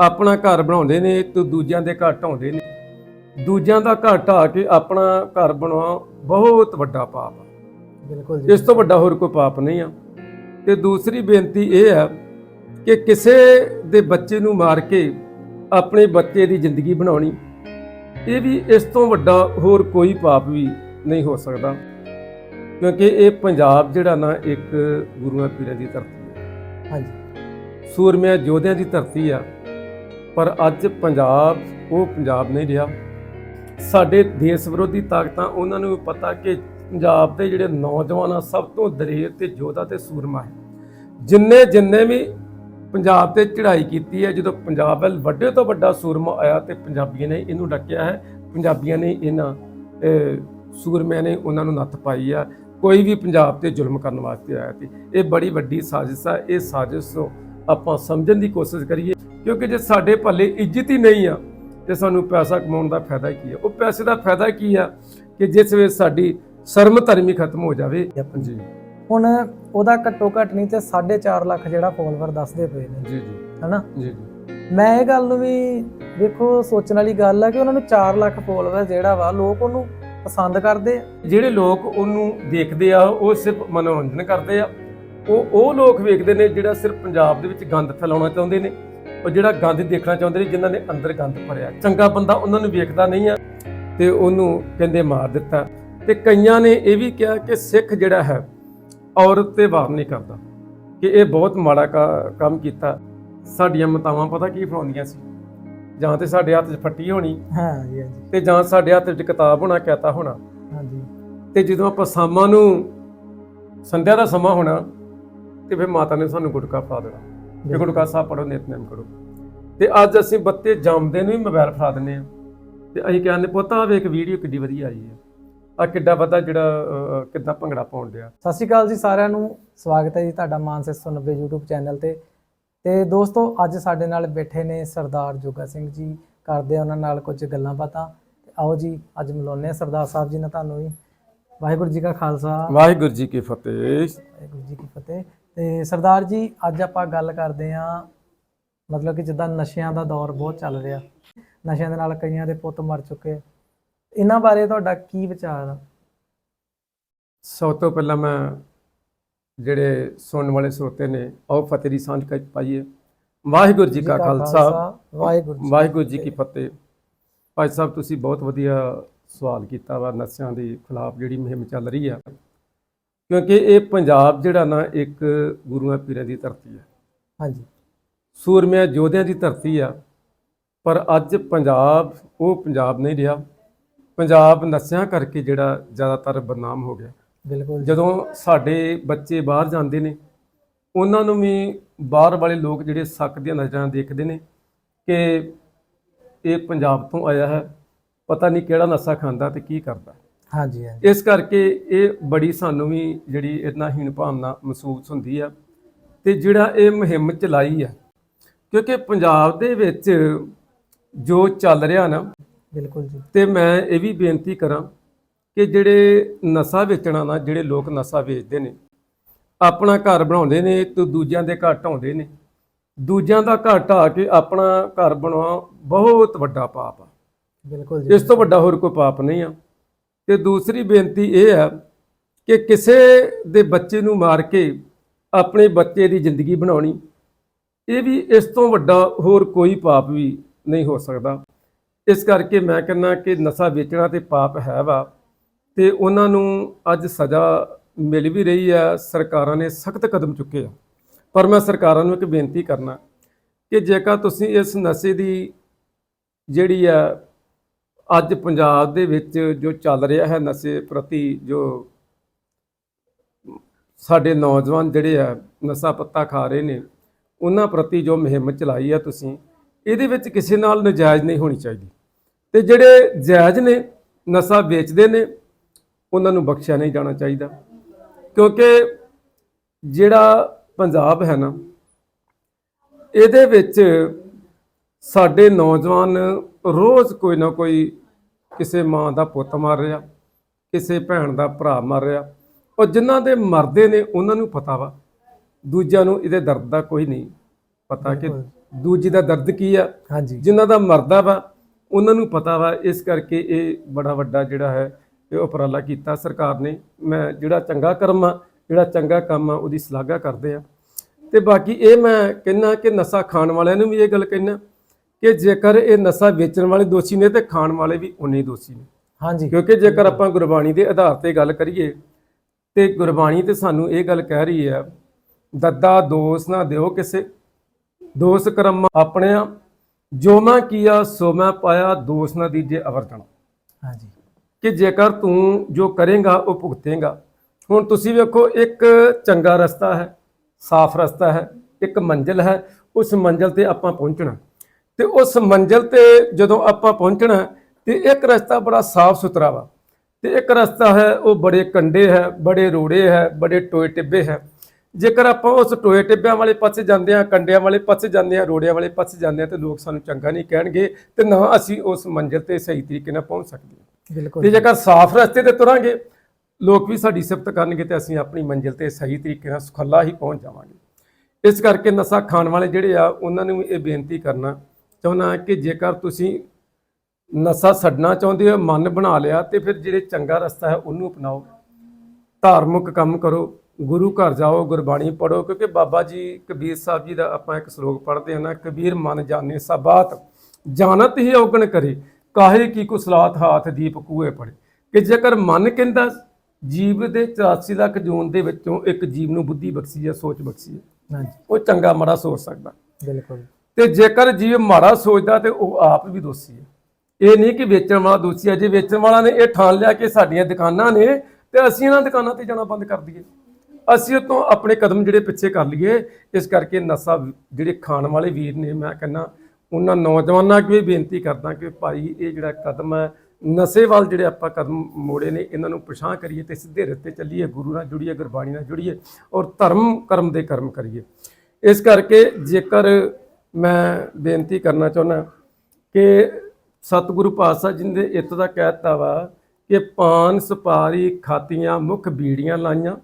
ਆਪਣਾ ਘਰ ਬਣਾਉਂਦੇ ਨੇ ਤੇ ਦੂਜਿਆਂ ਦੇ ਘਰ ਢਾਉਂਦੇ ਨੇ। ਦੂਜਿਆਂ ਦਾ ਘਰ ਢਾ ਕੇ ਆਪਣਾ ਘਰ ਬਣਾਉਣਾ ਬਹੁਤ ਵੱਡਾ ਪਾਪ ਆ। ਬਿਲਕੁਲ ਜੀ। ਇਸ ਤੋਂ ਵੱਡਾ ਹੋਰ ਕੋਈ ਪਾਪ ਨਹੀਂ ਆ। ਤੇ ਦੂਸਰੀ ਬੇਨਤੀ ਇਹ ਹੈ ਕਿ ਕਿਸੇ ਦੇ ਬੱਚੇ ਨੂੰ ਮਾਰ ਕੇ ਆਪਣੇ ਬੱਚੇ ਦੀ ਜ਼ਿੰਦਗੀ ਬਣਾਉਣੀ ਇਹ ਵੀ ਇਸ ਤੋਂ ਵੱਡਾ ਹੋਰ ਕੋਈ ਪਾਪ ਵੀ ਨਹੀਂ ਹੋ ਸਕਦਾ। ਕਿਉਂਕਿ ਇਹ ਪੰਜਾਬ ਜਿਹੜਾ ਨਾ ਇੱਕ ਗੁਰੂਆਂ ਪੀਰਾਂ ਦੀ ਧਰਤੀ ਹੈ ਹਾਂਜੀ। ਸੂਰਮਿਆਂ ਯੋਧਿਆਂ ਦੀ ਧਰਤੀ ਆ। ਪਰ ਅੱਜ ਪੰਜਾਬ, ਉਹ ਪੰਜਾਬ ਨਹੀਂ ਰਿਹਾ। ਸਾਡੇ ਦੇਸ਼ ਵਿਰੋਧੀ ਤਾਕਤਾਂ, ਉਹਨਾਂ ਨੂੰ ਵੀ ਪਤਾ ਕਿ ਪੰਜਾਬ ਦੇ ਜਿਹੜੇ ਨੌਜਵਾਨ ਆ ਸਭ ਤੋਂ ਦਲੇਰ ਤੇ ਯੋਧਾ ਤੇ ਸੂਰਮਾ ਹੈ। ਜਿੰਨੇ ਜਿੰਨੇ ਵੀ ਪੰਜਾਬ ਤੇ ਚੜ੍ਹਾਈ ਕੀਤੀ ਹੈ, ਜਦੋਂ ਪੰਜਾਬ ਵੱਲ ਵੱਡੇ ਤੋਂ ਵੱਡਾ ਸੂਰਮਾ ਆਇਆ ਤੇ ਪੰਜਾਬੀਆਂ ਨੇ ਇਹਨੂੰ ਡੱਕਿਆ ਹੈ। ਪੰਜਾਬੀਆਂ ਨੇ ਇਹਨਾਂ ਸੂਰਮਿਆਂ ਨੇ ਉਹਨਾਂ ਨੂੰ ਨੱਥ ਪਾਈ ਆ। ਕੋਈ ਵੀ ਪੰਜਾਬ ਤੇ ਜ਼ੁਲਮ ਕਰਨ ਵਾਸਤੇ ਆਇਆ ਸੀ। ਇਹ ਬੜੀ ਵੱਡੀ ਸਾਜ਼ਿਸ਼ ਆ। ਇਹ ਸਾਜ਼ਿਸ਼ ਨੂੰ ਆਪਾਂ ਸਮਝਣ ਦੀ ਕੋਸ਼ਿਸ਼ ਕਰੀਏ। ਕਿਉਂਕਿ ਜੇ ਸਾਡੇ ਭੱਲੇ ਇੱਜ਼ਤ ਹੀ ਨਹੀਂ ਆ ਤੇ ਸਾਨੂੰ ਪੈਸਾ ਕਮਾਉਣ ਦਾ ਫਾਇਦਾ ਕੀ ਆ? ਉਹ ਪੈਸੇ ਦਾ ਫਾਇਦਾ ਕੀ ਆ ਕਿ ਜਿਸ ਵੇਲੇ ਸਾਡੀ ਸ਼ਰਮ ਧਰਮ ਖਤਮ ਹੋ ਜਾਵੇ? ਜੀ। ਹੁਣ ਉਹਦਾ ਘੱਟੋ ਘੱਟ ਨਹੀਂ ਤੇ 4.5 ਲੱਖ ਜਿਹੜਾ ਫੋਲੋਵਰ ਦੱਸਦੇ ਪਏ ਨੇ। ਜੀ ਜੀ। ਹਨਾ? ਜੀ ਜੀ। ਮੈਂ ਇਹ ਗੱਲ ਨੂੰ ਵੀ ਵੇਖੋ ਸੋਚਣ ਵਾਲੀ ਗੱਲ ਹੈ ਕਿ ਉਹਨਾਂ ਨੂੰ 4 ਲੱਖ ਫੋਲੋਵਰ ਜਿਹੜਾ ਵਾ ਲੋਕ ਉਹਨੂੰ ਪਸੰਦ ਕਰਦੇ ਆ। ਜਿਹੜੇ ਲੋਕ ਉਹਨੂੰ ਦੇਖਦੇ ਆ ਉਹ ਸਿਰਫ ਮਨੋਰੰਜਨ ਕਰਦੇ ਆ। ਉਹ ਉਹ ਲੋਕ ਵੇਖਦੇ ਨੇ ਜਿਹੜਾ ਸਿਰਫ ਪੰਜਾਬ ਦੇ ਵਿੱਚ ਗੰਦ ਫੈਲਾਉਣਾ ਚਾਹੁੰਦੇ ਨੇ। ਉਹ ਜਿਹੜਾ ਗੰਦ ਦੇਖਣਾ ਚਾਹੁੰਦੇ ਨੇ ਜਿਨ੍ਹਾਂ ਨੇ ਅੰਦਰ ਗੰਦ ਭਰਿਆ। ਚੰਗਾ ਬੰਦਾ ਉਹਨਾਂ ਨੂੰ ਵੇਖਦਾ ਨਹੀਂ ਆ ਤੇ ਉਹਨੂੰ ਕਹਿੰਦੇ ਮਾਰ ਦਿੱਤਾ। ਤੇ ਕਈਆਂ ਨੇ ਇਹ ਵੀ ਕਿਹਾ ਕਿ ਸਿੱਖ ਜਿਹੜਾ ਹੈ ਔਰਤ ਤੇ ਵਾਰ ਨਹੀਂ ਕਰਦਾ। ਕਿ ਇਹ ਬਹੁਤ ਮਾੜਾ ਕੰਮ ਕੀਤਾ। ਸਾਡੀਆਂ ਮਤਾਵਾਂ ਪਤਾ ਕੀ ਫੜਾਉਂਦੀਆਂ ਸੀ? ਜਾਂ ਤੇ ਸਾਡੇ ਹੱਥ 'ਚ ਫੱਟੀ ਹੋਣੀ ਹਾਂ ਜੀ ਤੇ ਜਾਂ ਸਾਡੇ ਹੱਥ 'ਚ ਕਿਤਾਬ ਹੋਣਾ ਕਹਤਾ ਹੋਣਾ। ਹਾਂਜੀ ਤੇ ਜਦੋਂ ਆਪਾਂ ਸ਼ਾਮਾਂ ਨੂੰ ਸੰਧਿਆ ਦਾ ਸਮਾਂ ਹੋਣਾ ਤੇ ਫਿਰ ਮਾਤਾ ਨੇ ਸਾਨੂੰ ਗੁਟਕਾ ਫੜਾ ਦੇਣਾ। ਕਿ ਗੁਟਕਾ ਸਾਹਿਬ ਪੜੋ ਨਿਤਨੇਮ ਕਰੋ। ਤੇ ਅੱਜ ਅਸੀਂ ਬੱਤੇ ਜੰਮਦੇ ਨੂੰ ਹੀ ਮੋਬਾਈਲ ਫੜਾ ਦਿੰਨੇ ਆ ਤੇ ਅਸੀਂ ਕਹਿੰਦੇ ਪੁੱਤ ਆ ਵੇਖ ਵੀਡੀਓ ਕਿੱਡੀ ਵਧੀਆ ਆਈ ਹੈ। ਆ ਕਿੱਡਾ ਵੱਡਾ ਜਿਹੜਾ ਕਿੱਦਾਂ ਭੰਗੜਾ ਪਾਉਣ ਡਿਆ। ਸਤਿ ਸ਼੍ਰੀ ਅਕਾਲ ਜੀ ਸਾਰਿਆਂ ਨੂੰ। ਸਵਾਗਤ ਹੈ ਜੀ ਤੁਹਾਡਾ ਮਾਨ 690 YouTube ਚੈਨਲ ਤੇ। ਤੇ ਦੋਸਤੋ ਅੱਜ ਸਾਡੇ ਨਾਲ ਬੈਠੇ ਨੇ ਸਰਦਾਰ ਜੋਗਾ ਸਿੰਘ ਜੀ। ਕਰਦੇ ਆ ਉਹਨਾਂ ਨਾਲ ਕੁਝ ਗੱਲਾਂ ਬਾਤਾਂ। ਆਓ ਜੀ ਅੱਜ ਮਿਲਾਉਂਦੇ ਆ ਸਰਦਾਰ ਸਾਹਿਬ ਜੀ ਨਾਲ ਤੁਹਾਨੂੰ ਵੀ। ਵਾਹਿਗੁਰੂ ਜੀ ਕਾ ਖਾਲਸਾ। ਵਾਹਿਗੁਰੂ ਜੀ ਕੀ ਫਤਿਹ। ਵਾਹਿਗੁਰੂ ਜੀ ਕੀ ਫਤਿਹ। ਤੇ ਸਰਦਾਰ ਜੀ ਅੱਜ ਆਪਾਂ ਗੱਲ ਕਰਦੇ ਆ ਮਤਲਬ ਕਿ ਜਿੱਦਾਂ ਨਸ਼ਿਆਂ ਦਾ ਦੌਰ ਬਹੁਤ ਚੱਲ ਰਿਹਾ। ਨਸ਼ਿਆਂ ਦੇ ਨਾਲ ਕਈਆਂ ਦੇ ਪੁੱਤ ਮਰ ਚੁੱਕੇ ਇਹਨਾਂ ਬਾਰੇ ਤੁਹਾਡਾ ਕੀ ਵਿਚਾਰ ਆ? ਸਭ ਤੋਂ ਪਹਿਲਾਂ ਮੈਂ ਜਿਹੜੇ ਸੁਣਨ ਵਾਲੇ ਸਰੋਤੇ ਨੇ ਆਓ ਫਤਿਹ ਦੀ ਸਾਂਝ ਕਰ ਪਾਈਏ। ਵਾਹਿਗੁਰੂ ਜੀ ਕਾ ਖਾਲਸਾ। ਵਾਹਿਗੁਰੂ ਜੀ ਵਾਹਿਗੁਰੂ ਜੀ ਕੀ ਫਤਿਹ। ਭਾਈ ਸਾਹਿਬ ਤੁਸੀਂ ਬਹੁਤ ਵਧੀਆ ਸਵਾਲ ਕੀਤਾ ਵਾ ਨਸ਼ਿਆਂ ਦੇ ਖਿਲਾਫ ਜਿਹੜੀ ਮੁਹਿੰਮ ਚੱਲ ਰਹੀ ਆ। ਕਿਉਂਕਿ ਇਹ ਪੰਜਾਬ ਜਿਹੜਾ ਨਾ ਇੱਕ ਗੁਰੂਆਂ ਪੀਰਾਂ ਦੀ ਧਰਤੀ ਹੈ। ਹਾਂਜੀ। ਸੂਰਮਿਆਂ ਯੋਧਿਆਂ ਦੀ ਧਰਤੀ ਆ ਪਰ ਅੱਜ ਪੰਜਾਬ ਉਹ ਪੰਜਾਬ ਨਹੀਂ ਰਿਹਾ। ਪੰਜਾਬ ਨਸ਼ਿਆਂ ਕਰਕੇ ਜਿਹੜਾ ਜ਼ਿਆਦਾਤਰ ਬਦਨਾਮ ਹੋ ਗਿਆ। ਬਿਲਕੁਲ ਜਦੋਂ ਸਾਡੇ ਬੱਚੇ ਬਾਹਰ ਜਾਂਦੇ ਨੇ ਉਹਨਾਂ ਨੂੰ ਵੀ ਬਾਹਰ ਵਾਲੇ ਲੋਕ ਜਿਹੜੇ ਸੱਕ ਦੀਆਂ ਨਜ਼ਰਾਂ ਦੇਖਦੇ ਨੇ ਕਿ ਇਹ ਪੰਜਾਬ ਤੋਂ ਆਇਆ ਹੈ ਪਤਾ ਨਹੀਂ ਕਿਹੜਾ ਨਸ਼ਾ ਖਾਂਦਾ ਤੇ ਕੀ ਕਰਦਾ। ਹਾਂਜੀ ਹਾਂਜੀ। ਇਸ ਕਰਕੇ ਇਹ ਬੜੀ ਸਾਨੂੰ ਵੀ ਜਿਹੜੀ ਇਹਨਾਂ ਹੀਣ ਭਾਵਨਾ ਮਹਿਸੂਸ ਹੁੰਦੀ ਆ ਤੇ ਜਿਹੜਾ ਇਹ ਮੁਹਿੰਮ ਚਲਾਈ ਆ ਕਿਉਂਕਿ ਪੰਜਾਬ ਦੇ ਵਿੱਚ ਜੋ ਚੱਲ ਰਿਹਾ ਨਾ ਬਿਲਕੁਲ ਜੀ। ਤੇ ਮੈਂ ਇਹ ਵੀ ਬੇਨਤੀ ਕਰਾਂ ਕਿ ਜਿਹੜੇ ਨਸ਼ਾ ਵੇਚਣਾ ਨਾ ਜਿਹੜੇ ਲੋਕ ਨਸ਼ਾ ਵੇਚਦੇ ਨੇ ਆਪਣਾ ਘਰ ਬਣਾਉਂਦੇ ਨੇ ਤੇ ਦੂਜਿਆਂ ਦੇ ਘਰ ਢਾਉਂਦੇ ਨੇ ਦੂਜਿਆਂ ਦਾ ਘਰ ਢਾ ਕੇ ਆਪਣਾ ਘਰ ਬਣਾਉਣਾ ਬਹੁਤ ਵੱਡਾ ਪਾਪ ਆ। ਬਿਲਕੁਲ ਜੀ। ਇਸ ਤੋਂ ਵੱਡਾ ਹੋਰ ਕੋਈ ਪਾਪ ਨਹੀਂ ਆ। ਤੇ ਦੂਸਰੀ ਬੇਨਤੀ ਇਹ ਹੈ ਕਿ ਕਿਸੇ ਦੇ ਬੱਚੇ ਨੂੰ ਮਾਰ ਕੇ ਆਪਣੇ ਬੱਚੇ ਦੀ ਜ਼ਿੰਦਗੀ ਬਣਾਉਣੀ, ਇਹ ਵੀ ਇਸ ਤੋਂ ਵੱਡਾ ਹੋਰ ਕੋਈ ਪਾਪ ਵੀ ਨਹੀਂ ਹੋ ਸਕਦਾ। ਇਸ ਕਰਕੇ ਮੈਂ ਕਹਿੰਦਾ ਕਿ ਨਸ਼ਾ ਵੇਚਣਾ ਤੇ ਪਾਪ ਹੈ ਵਾ ਤੇ ਉਹਨਾਂ ਨੂੰ ਅੱਜ ਸਜ਼ਾ ਮਿਲ ਵੀ ਰਹੀ ਆ, ਸਰਕਾਰਾਂ ਨੇ ਸਖਤ ਕਦਮ ਚੁੱਕੇ ਆ। ਪਰ ਮੈਂ ਸਰਕਾਰਾਂ ਨੂੰ ਇੱਕ ਬੇਨਤੀ ਕਰਨਾ ਕਿ ਜੇਕਰ ਤੁਸੀਂ ਇਸ ਨਸ਼ੇ ਦੀ ਜਿਹੜੀ ਆ ਅੱਜ ਪੰਜਾਬ ਦੇ ਵਿੱਚ ਜੋ ਚੱਲ ਰਿਹਾ ਹੈ ਨਸ਼ੇ ਪ੍ਰਤੀ ਜੋ ਸਾਡੇ ਨੌਜਵਾਨ ਜਿਹੜੇ ਆ ਨਸ਼ਾ ਪੱਤਾ ਖਾ ਰਹੇ ਨੇ, ਉਹਨਾਂ ਪ੍ਰਤੀ ਜੋ ਮੁਹਿੰਮ ਚਲਾਈ ਆ ਤੁਸੀਂ, ਇਹਦੇ ਵਿੱਚ ਕਿਸੇ ਨਾਲ ਨਜਾਇਜ਼ ਨਹੀਂ ਹੋਣੀ ਚਾਹੀਦੀ। ਤੇ ਜਿਹੜੇ ਜਾਇਜ਼ ਨੇ, ਨਸ਼ਾ ਵੇਚਦੇ ਨੇ, ਉਹਨਾਂ ਨੂੰ ਬਖਸ਼ਿਆ ਨਹੀਂ ਜਾਣਾ ਚਾਹੀਦਾ। ਕਿਉਂਕਿ ਜਿਹੜਾ ਪੰਜਾਬ ਹੈ ਨਾ, ਇਹਦੇ ਵਿੱਚ ਸਾਡੇ ਨੌਜਵਾਨ ਰੋਜ਼ ਕੋਈ ਨਾ ਕੋਈ ਕਿਸੇ ਮਾਂ ਦਾ ਪੁੱਤ ਮਰ ਰਿਹਾ ਕਿਸੇ ਭੈਣ ਦਾ ਭਰਾ ਮਰ ਰਿਹਾ ਔਰ ਜਿਨ੍ਹਾਂ ਦੇ ਮਰਦੇ ਨੇ ਉਹਨਾਂ ਨੂੰ ਪਤਾ ਵਾ। ਦੂਜਿਆਂ ਨੂੰ ਇਹਦੇ ਦਰਦ ਦਾ ਕੋਈ ਨਹੀਂ ਪਤਾ ਕਿ ਦੂਜੀ ਦਾ ਦਰਦ ਕੀ ਆ। ਹਾਂਜੀ। ਜਿਨ੍ਹਾਂ ਦਾ ਮਰਦਾ ਵਾ ਉਹਨਾਂ ਨੂੰ ਪਤਾ ਵਾ। ਇਸ ਕਰਕੇ ਇਹ ਬੜਾ ਵੱਡਾ ਜਿਹੜਾ ਹੈ ਇਹ ਉਪਰਾਲਾ ਕੀਤਾ ਸਰਕਾਰ ਨੇ। ਮੈਂ ਜਿਹੜਾ ਚੰਗਾ ਕਰਮ ਆ ਜਿਹੜਾ ਚੰਗਾ ਕੰਮ ਆ ਉਹਦੀ ਸ਼ਲਾਘਾ ਕਰਦੇ ਆ। ਤੇ ਬਾਕੀ ਇਹ ਮੈਂ ਕਹਿੰਨਾ ਕਿ ਨਸ਼ਾ ਖਾਣ ਵਾਲਿਆਂ ਨੂੰ ਵੀ ਇਹ ਗੱਲ ਕਹਿਣਾ ਕਿ ਜੇਕਰ ਇਹ ਨਸ਼ਾ ਵੇਚਣ ਵਾਲੇ ਦੋਸ਼ੀ ਨੇ ਤੇ ਖਾਣ ਵਾਲੇ ਵੀ ਉਨੇ ਹੀ ਦੋਸ਼ੀ ਨੇ। ਹਾਂਜੀ। ਕਿਉਂਕਿ ਜੇਕਰ ਆਪਾਂ ਗੁਰਬਾਣੀ ਦੇ ਆਧਾਰ ਤੇ ਗੱਲ ਕਰੀਏ ਤੇ ਗੁਰਬਾਣੀ ਤੇ ਸਾਨੂੰ ਇਹ ਗੱਲ ਕਹਿ ਰਹੀ ਹੈ ਦੱਦਾ ਦੋਸ ਨਾ ਦਿਓ ਕਿਸੇ ਦੋਸ ਕਰਮ ਆਪਣਿਆ ਜੋ ਮੈਂ ਕੀਆ ਸੋ ਮੈਂ ਪਾਇਆ ਦੋਸ ਨਾ ਦੀਜੇ ਅਵਰਜਣ ਹਾਂਜੀ। ਕਿ ਜੇਕਰ ਤੂੰ ਜੋ ਕਰੇਗਾ ਉਹ ਭੁਗਤੇਗਾ। ਹੁਣ ਤੁਸੀਂ ਵੇਖੋ ਇੱਕ ਚੰਗਾ ਰਸਤਾ ਹੈ ਸਾਫ਼ ਰਸਤਾ ਹੈ ਇੱਕ ਮੰਜ਼ਿਲ ਹੈ ਉਸ ਮੰਜ਼ਿਲ ਤੇ ਆਪਾਂ ਪਹੁੰਚਣਾ। ਤੇ ਉਸ ਮੰਜ਼ਿਲ ਤੇ ਜਦੋਂ ਆਪਾਂ ਪਹੁੰਚਣਾ ਤੇ ਇੱਕ ਰਸਤਾ ਬੜਾ ਸਾਫ਼ ਸੁਥਰਾ ਵਾ। ਤੇ ਇੱਕ ਰਸਤਾ ਹੈ ਉਹ ਬੜੇ ਕੰਡੇ ਹੈ ਬੜੇ ਰੋੜੇ ਹੈ ਬੜੇ ਟੋਏ ਟਿੱਬੇ ਹੈ। ਜੇਕਰ ਆਪਾਂ ਉਸ ਟੋਏ ਟਿੱਬਿਆਂ ਵਾਲੇ ਪਾਸੇ ਜਾਂਦੇ ਆ ਕੰਡਿਆਂ ਵਾਲੇ ਪਾਸੇ ਜਾਂਦੇ ਆ ਰੋੜਿਆਂ ਵਾਲੇ ਪਾਸੇ ਜਾਂਦੇ ਆ ਤੇ ਲੋਕ ਸਾਨੂੰ ਚੰਗਾ ਨਹੀਂ ਕਹਿਣਗੇ ਤੇ ਨਾ ਅਸੀਂ ਉਸ ਮੰਜ਼ਿਲ ਤੇ ਸਹੀ ਤਰੀਕੇ ਨਾਲ ਪਹੁੰਚ ਸਕਦੇ ਹਾਂ। ਬਿਲਕੁਲ ਤੇ ਜੇਕਰ ਸਾਫ਼ ਰਸਤੇ ਤੇ ਤੁਰਾਂਗੇ ਲੋਕ ਵੀ ਸਾਡੀ ਸਿਫਤ ਕਰਨਗੇ ਤੇ ਅਸੀਂ ਆਪਣੀ ਮੰਜ਼ਿਲ ਤੇ ਸਹੀ ਤਰੀਕੇ ਨਾਲ ਸੁਖੱਲਾ ਹੀ ਪਹੁੰਚ ਜਾਵਾਂਗੇ। ਇਸ ਕਰਕੇ ਨਸ਼ਾ ਖਾਣ ਵਾਲੇ ਜਿਹੜੇ ਆ ਉਹਨਾਂ ਨੂੰ ਇਹ ਬੇਨਤੀ ਕਰਨਾ ਚਾਹੁੰਦਾ ਕਿ ਜੇਕਰ ਤੁਸੀਂ ਨਸ਼ਾ ਛੱਡਣਾ ਚਾਹੁੰਦੇ ਹੋ ਮਨ ਬਣਾ ਲਿਆ ਤੇ ਫਿਰ ਜਿਹੜੇ ਚੰਗਾ ਰਸਤਾ ਹੈ ਉਹਨੂੰ ਅਪਣਾਓ। ਧਾਰਮਿਕ ਕੰਮ ਕਰੋ ਗੁਰੂ ਘਰ ਜਾਓ ਗੁਰਬਾਣੀ ਪੜੋ ਕਿਉਂਕਿ ਬਾਬਾ ਜੀ ਕਬੀਰ ਸਾਹਿਬ ਜੀ ਦਾ ਆਪਾਂ ਇੱਕ ਸ਼ਲੋਕ ਪੜ੍ਹਦੇ ਹਾਂ ਨਾ ਕਬੀਰ ਮਨ ਜਾਣੇ ਸਬਾਤ ਜਾਣਤ ਹੀ ਔਗਣ ਕਰੇ ਕਾਹੇ ਕੀ ਕੁਸਲਾਤ ਹਾਥ ਦੀਪ ਕੂਏ ਪੜੇ ਕਿ ਜੇਕਰ ਮਨ ਕਹਿੰਦਾ ਜੀਵ ਦੇ 84 ਲੱਖ ਜੂਨ ਦੇ ਵਿੱਚੋਂ ਇੱਕ ਜੀਵ ਨੂੰ ਬੁੱਧੀ ਬਖਸ਼ੀ ਹੈ ਸੋਚ ਬਖਸ਼ੀ ਹੈ ਹਾਂਜੀ। ਉਹ ਚੰਗਾ ਮਾੜਾ ਸੋਚ ਸਕਦਾ। ਬਿਲਕੁਲ। ਤੇ ਜੇਕਰ ਜੀਵ ਮਾੜਾ ਸੋਚਦਾ ਤੇ ਉਹ ਆਪ ਵੀ ਦੋਸ਼ੀ ਹੈ। ਇਹ ਨਹੀਂ ਕਿ ਵੇਚਣ ਵਾਲਾ ਦੋਸ਼ੀ ਹੈ। ਜੇ ਵੇਚਣ ਵਾਲਾ ਨੇ ਇਹ ਠਾਣ ਲਿਆ ਕਿ ਸਾਡੀਆਂ ਦੁਕਾਨਾਂ ਨੇ ਤੇ ਅਸੀਂ ਇਹਨਾਂ ਦੁਕਾਨਾਂ ਤੇ ਜਾਣਾ ਬੰਦ ਕਰ ਦਈਏ। ਅਸੀਂ ਉਹ ਤੋਂ ਆਪਣੇ ਕਦਮ ਜਿਹੜੇ ਪਿੱਛੇ ਕਰ ਲਈਏ। ਇਸ ਕਰਕੇ ਨਸ਼ਾ ਜਿਹੜੇ ਖਾਣ ਵਾਲੇ ਵੀਰ ਨੇ, ਮੈਂ ਕਹਿੰਦਾ, ਉਹਨਾਂ ਨੌਜਵਾਨਾਂ ਅੱਗੇ ਵੀ ਬੇਨਤੀ ਕਰਦਾ ਕਿ ਭਾਈ, ਇਹ ਜਿਹੜਾ ਕਦਮ ਹੈ, ਨਸ਼ੇ ਵੱਲ ਜਿਹੜੇ ਆਪਾਂ ਕਦਮ ਮੋੜੇ ਨੇ, ਇਹਨਾਂ ਨੂੰ ਪਛਾਣ ਕਰੀਏ ਤੇ ਸਿੱਧੇ ਰਸਤੇ ਚੱਲੀਏ, ਗੁਰੂ ਨਾਲ ਜੁੜੀਏ, ਗੁਰਬਾਣੀ ਨਾਲ ਜੁੜੀਏ ਔਰ ਧਰਮ, ਕਰਮ ਦੇ ਕਰਮ ਕਰੀਏ। ਇਸ ਕਰਕੇ ਜੇਕਰ ਮੈਂ ਬੇਨਤੀ ਕਰਨਾ ਚਾਹੁੰਦਾ ਕਿ ਸਤਿਗੁਰੂ ਪਾਤਸ਼ਾਹ ਜੀ ਨੇ ਇੱਥੋਂ ਦਾ ਕਹਿ ਦਿੱਤਾ ਵਾ ਕਿ ਪਾਨ ਸੁਪਾਰੀ ਖਾਤੀਆਂ ਮੁਖ ਬੀੜੀਆਂ ਲਾਈਆਂ,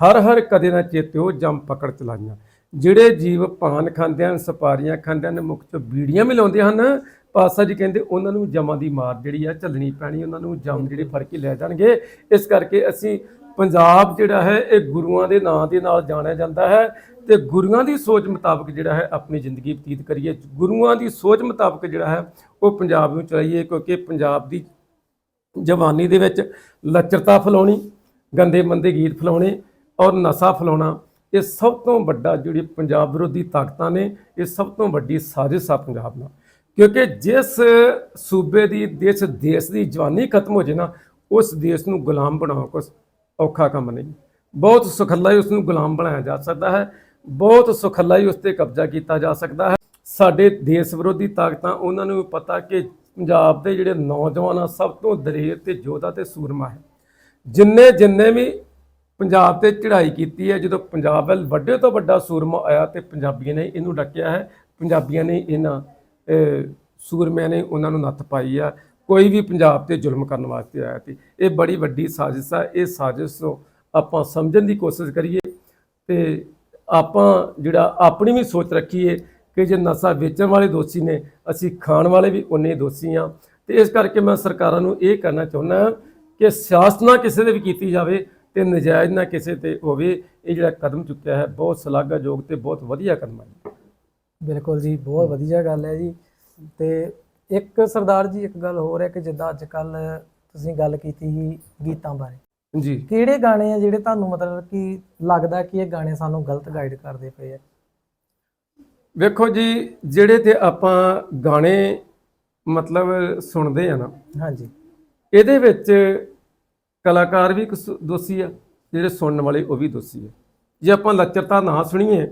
ਹਰ ਹਰ ਕਦੇ ਨਾ ਚੇਤਿਓ ਜੰਮ ਪਕੜ ਚਲਾਈਆਂ। ਜਿਹੜੇ ਜੀਵ ਪਾਨ ਖਾਂਦੇ ਹਨ, ਸੁਪਾਰੀਆਂ ਖਾਂਦੇ ਹਨ, ਮੁਖ ਚ ਬੀੜੀਆਂ ਵੀ ਲਾਉਂਦੇ ਹਨ, ਪਾਤਸ਼ਾਹ ਜੀ ਕਹਿੰਦੇ ਉਹਨਾਂ ਨੂੰ ਜਮਾਂ ਦੀ ਮਾਰ ਜਿਹੜੀ ਆ, ਝੱਲਣੀ ਪੈਣੀ, ਉਹਨਾਂ ਨੂੰ ਜਮ ਜਿਹੜੇ ਫੜ ਕੇ ਲੈ ਜਾਣਗੇ। ਇਸ ਕਰਕੇ ਅਸੀਂ ਪੰਜਾਬ ਜਿਹੜਾ ਹੈ, ਇਹ ਗੁਰੂਆਂ ਦੇ ਨਾਂ ਦੇ ਨਾਲ ਜਾਣਿਆ ਜਾਂਦਾ ਹੈ ਤੇ ਗੁਰੂਆਂ ਦੀ ਸੋਚ ਮੁਤਾਬਕ ਜਿਹੜਾ ਹੈ, ਆਪਣੀ ਜ਼ਿੰਦਗੀ ਬਤੀਤ ਕਰੀਏ। ਗੁਰੂਆਂ ਦੀ ਸੋਚ ਮੁਤਾਬਕ ਜਿਹੜਾ ਹੈ, ਉਹ ਪੰਜਾਬ ਨੂੰ ਚਲਾਈਏ ਕਿਉਂਕਿ ਪੰਜਾਬ ਦੀ ਜਵਾਨੀ ਦੇ ਵਿੱਚ ਲੱਚਰਤਾ ਫਲਾਉਣੀ, ਗੰਦੇ ਮੰਦੇ ਗੀਤ ਫਲਾਉਣੇ ਔਰ ਨਸ਼ਾ ਫਲਾਉਣਾ, ਇਹ ਸਭ ਤੋਂ ਵੱਡਾ ਜਿਹੜੀ ਪੰਜਾਬ ਵਿਰੋਧੀ ਤਾਕਤਾਂ ਨੇ, ਇਹ ਸਭ ਤੋਂ ਵੱਡੀ ਸਾਜ਼ਿਸ਼ ਆ ਪੰਜਾਬ ਨਾਲ। ਕਿਉਂਕਿ ਜਿਸ ਸੂਬੇ ਦੀ ਦੇਸ਼ ਦੇਸ਼ ਦੀ ਜਵਾਨੀ ਖਤਮ ਹੋ ਜੇ ਨਾ, ਉਸ ਦੇਸ਼ ਨੂੰ ਗੁਲਾਮ ਬਣਾਉਣਾ ਕੁਛ। ਔਖਾ ਕੰਮ ਨਹੀਂ। ਬਹੁਤ ਸੁਖੱਲਾ ਹੀ ਉਸ ਨੂੰ ਗੁਲਾਮ ਬਣਾਇਆ ਜਾ ਸਕਦਾ ਹੈ। ਬਹੁਤ ਸੁਖੱਲਾ ਹੀ ਉਸ ਤੇ ਕਬਜ਼ਾ ਕੀਤਾ ਜਾ ਸਕਦਾ ਹੈ। ਸਾਡੇ ਦੇਸ਼ ਵਿਰੋਧੀ ਤਾਕਤਾਂ, ਉਹਨਾਂ ਨੂੰ ਵੀ ਪਤਾ ਕਿ ਪੰਜਾਬ ਦੇ ਜਿਹੜੇ ਨੌਜਵਾਨ ਆ, ਸਭ ਤੋਂ ਦਲੇਰ ਤੇ ਯੋਧਾ ਤੇ ਸੂਰਮਾ ਹੈ। ਜਿੰਨੇ ਜਿੰਨੇ ਵੀ ਪੰਜਾਬ ਤੇ ਚੜ੍ਹਾਈ ਕੀਤੀ ਹੈ, ਜਦੋਂ ਪੰਜਾਬ ਵੱਲ ਵੱਡੇ ਤੋਂ ਵੱਡਾ ਸੂਰਮਾ ਆਇਆ ਤੇ ਪੰਜਾਬੀਆਂ ਨੇ ਇਹਨੂੰ ਡੱਕਿਆ ਹੈ। ਪੰਜਾਬੀਆਂ ਨੇ ਇਹਨਾਂ ਸੂਰਮਿਆਂ ਨੇ ਉਹਨਾਂ ਨੂੰ ਨੱਥ ਪਾਈ ਆ। ਕੋਈ ਵੀ ਪੰਜਾਬ ਤੇ ਜ਼ੁਲਮ ਕਰਨ ਵਾਸਤੇ ਆਇਆ ਸੀ। ਇਹ ਬੜੀ ਵੱਡੀ ਸਾਜ਼ਿਸ਼ ਆ। ਇਹ ਸਾਜ਼ਿਸ਼ ਨੂੰ ਆਪਾਂ ਸਮਝਣ ਦੀ ਕੋਸ਼ਿਸ਼ ਕਰੀਏ ਤੇ ਆਪਾਂ ਜਿਹੜਾ ਆਪਣੀ ਵੀ ਸੋਚ ਰੱਖੀਏ ਕਿ ਜੇ ਨਸ਼ਾ ਵੇਚਣ ਵਾਲੇ ਦੋਸ਼ੀ ਨੇ, ਅਸੀਂ ਖਾਣ ਵਾਲੇ ਵੀ ਉਨੇ ਦੋਸ਼ੀ ਆ। ਤੇ ਇਸ ਕਰਕੇ ਮੈਂ ਸਰਕਾਰਾਂ ਨੂੰ ਇਹ ਕਰਨਾ ਚਾਹੁੰਦਾ ਕਿ ਸਿਆਸਤ ਨਾ ਕਿਸੇ ਦੇ ਵੀ ਕੀਤੀ ਜਾਵੇ ਤੇ ਨਜਾਇਜ਼ ਨਾ ਕਿਸੇ ਤੇ ਹੋਵੇ। ਇਹ ਜਿਹੜਾ ਕਦਮ ਚੁੱਕਿਆ ਹੈ, ਬਹੁਤ ਸ਼ਲਾਘਾਯੋਗ ਤੇ ਬਹੁਤ ਵਧੀਆ ਕਦਮ ਹੈ ਬਿਲਕੁਲ ਜੀ, ਬਹੁਤ ਵਧੀਆ ਗੱਲ ਹੈ ਜੀ। ਤੇ ਇੱਕ ਸਰਦਾਰ ਜੀ ਇੱਕ ਗੱਲ ਹੋਰ ਹੈ ਕਿ ਜਿੱਦਾਂ ਅੱਜ ਕੱਲ ਤੁਸੀਂ ਗੱਲ ਕੀਤੀ ਸੀ ਗੀਤਾਂ ਬਾਰੇ। ਜੀ। ਕਿਹੜੇ ਗਾਣੇ ਆ ਜਿਹੜੇ ਤੁਹਾਨੂੰ ਮਤਲਬ ਕਿ ਲੱਗਦਾ ਕਿ ਇਹ ਗਾਣੇ ਸਾਨੂੰ ਗਲਤ ਗਾਈਡ ਕਰਦੇ ਪਏ ਆ? ਵੇਖੋ ਜੀ ਜਿਹੜੇ ਤੇ ਆਪਾਂ ਗਾਣੇ ਮਤਲਬ ਸੁਣਦੇ ਆ ਨਾ ਹਾਂਜੀ। ਇਹਦੇ ਵਿੱਚ ਕਲਾਕਾਰ ਵੀ ਦੋਸ਼ੀ ਆ ਜਿਹੜੇ ਸੁਣਨ ਵਾਲੇ ਉਹ ਵੀ ਦੋਸ਼ੀ ਆ। ਜੇ ਆਪਾਂ ਲੱਚਰਤਾ ਨਾ ਸੁਣੀਏ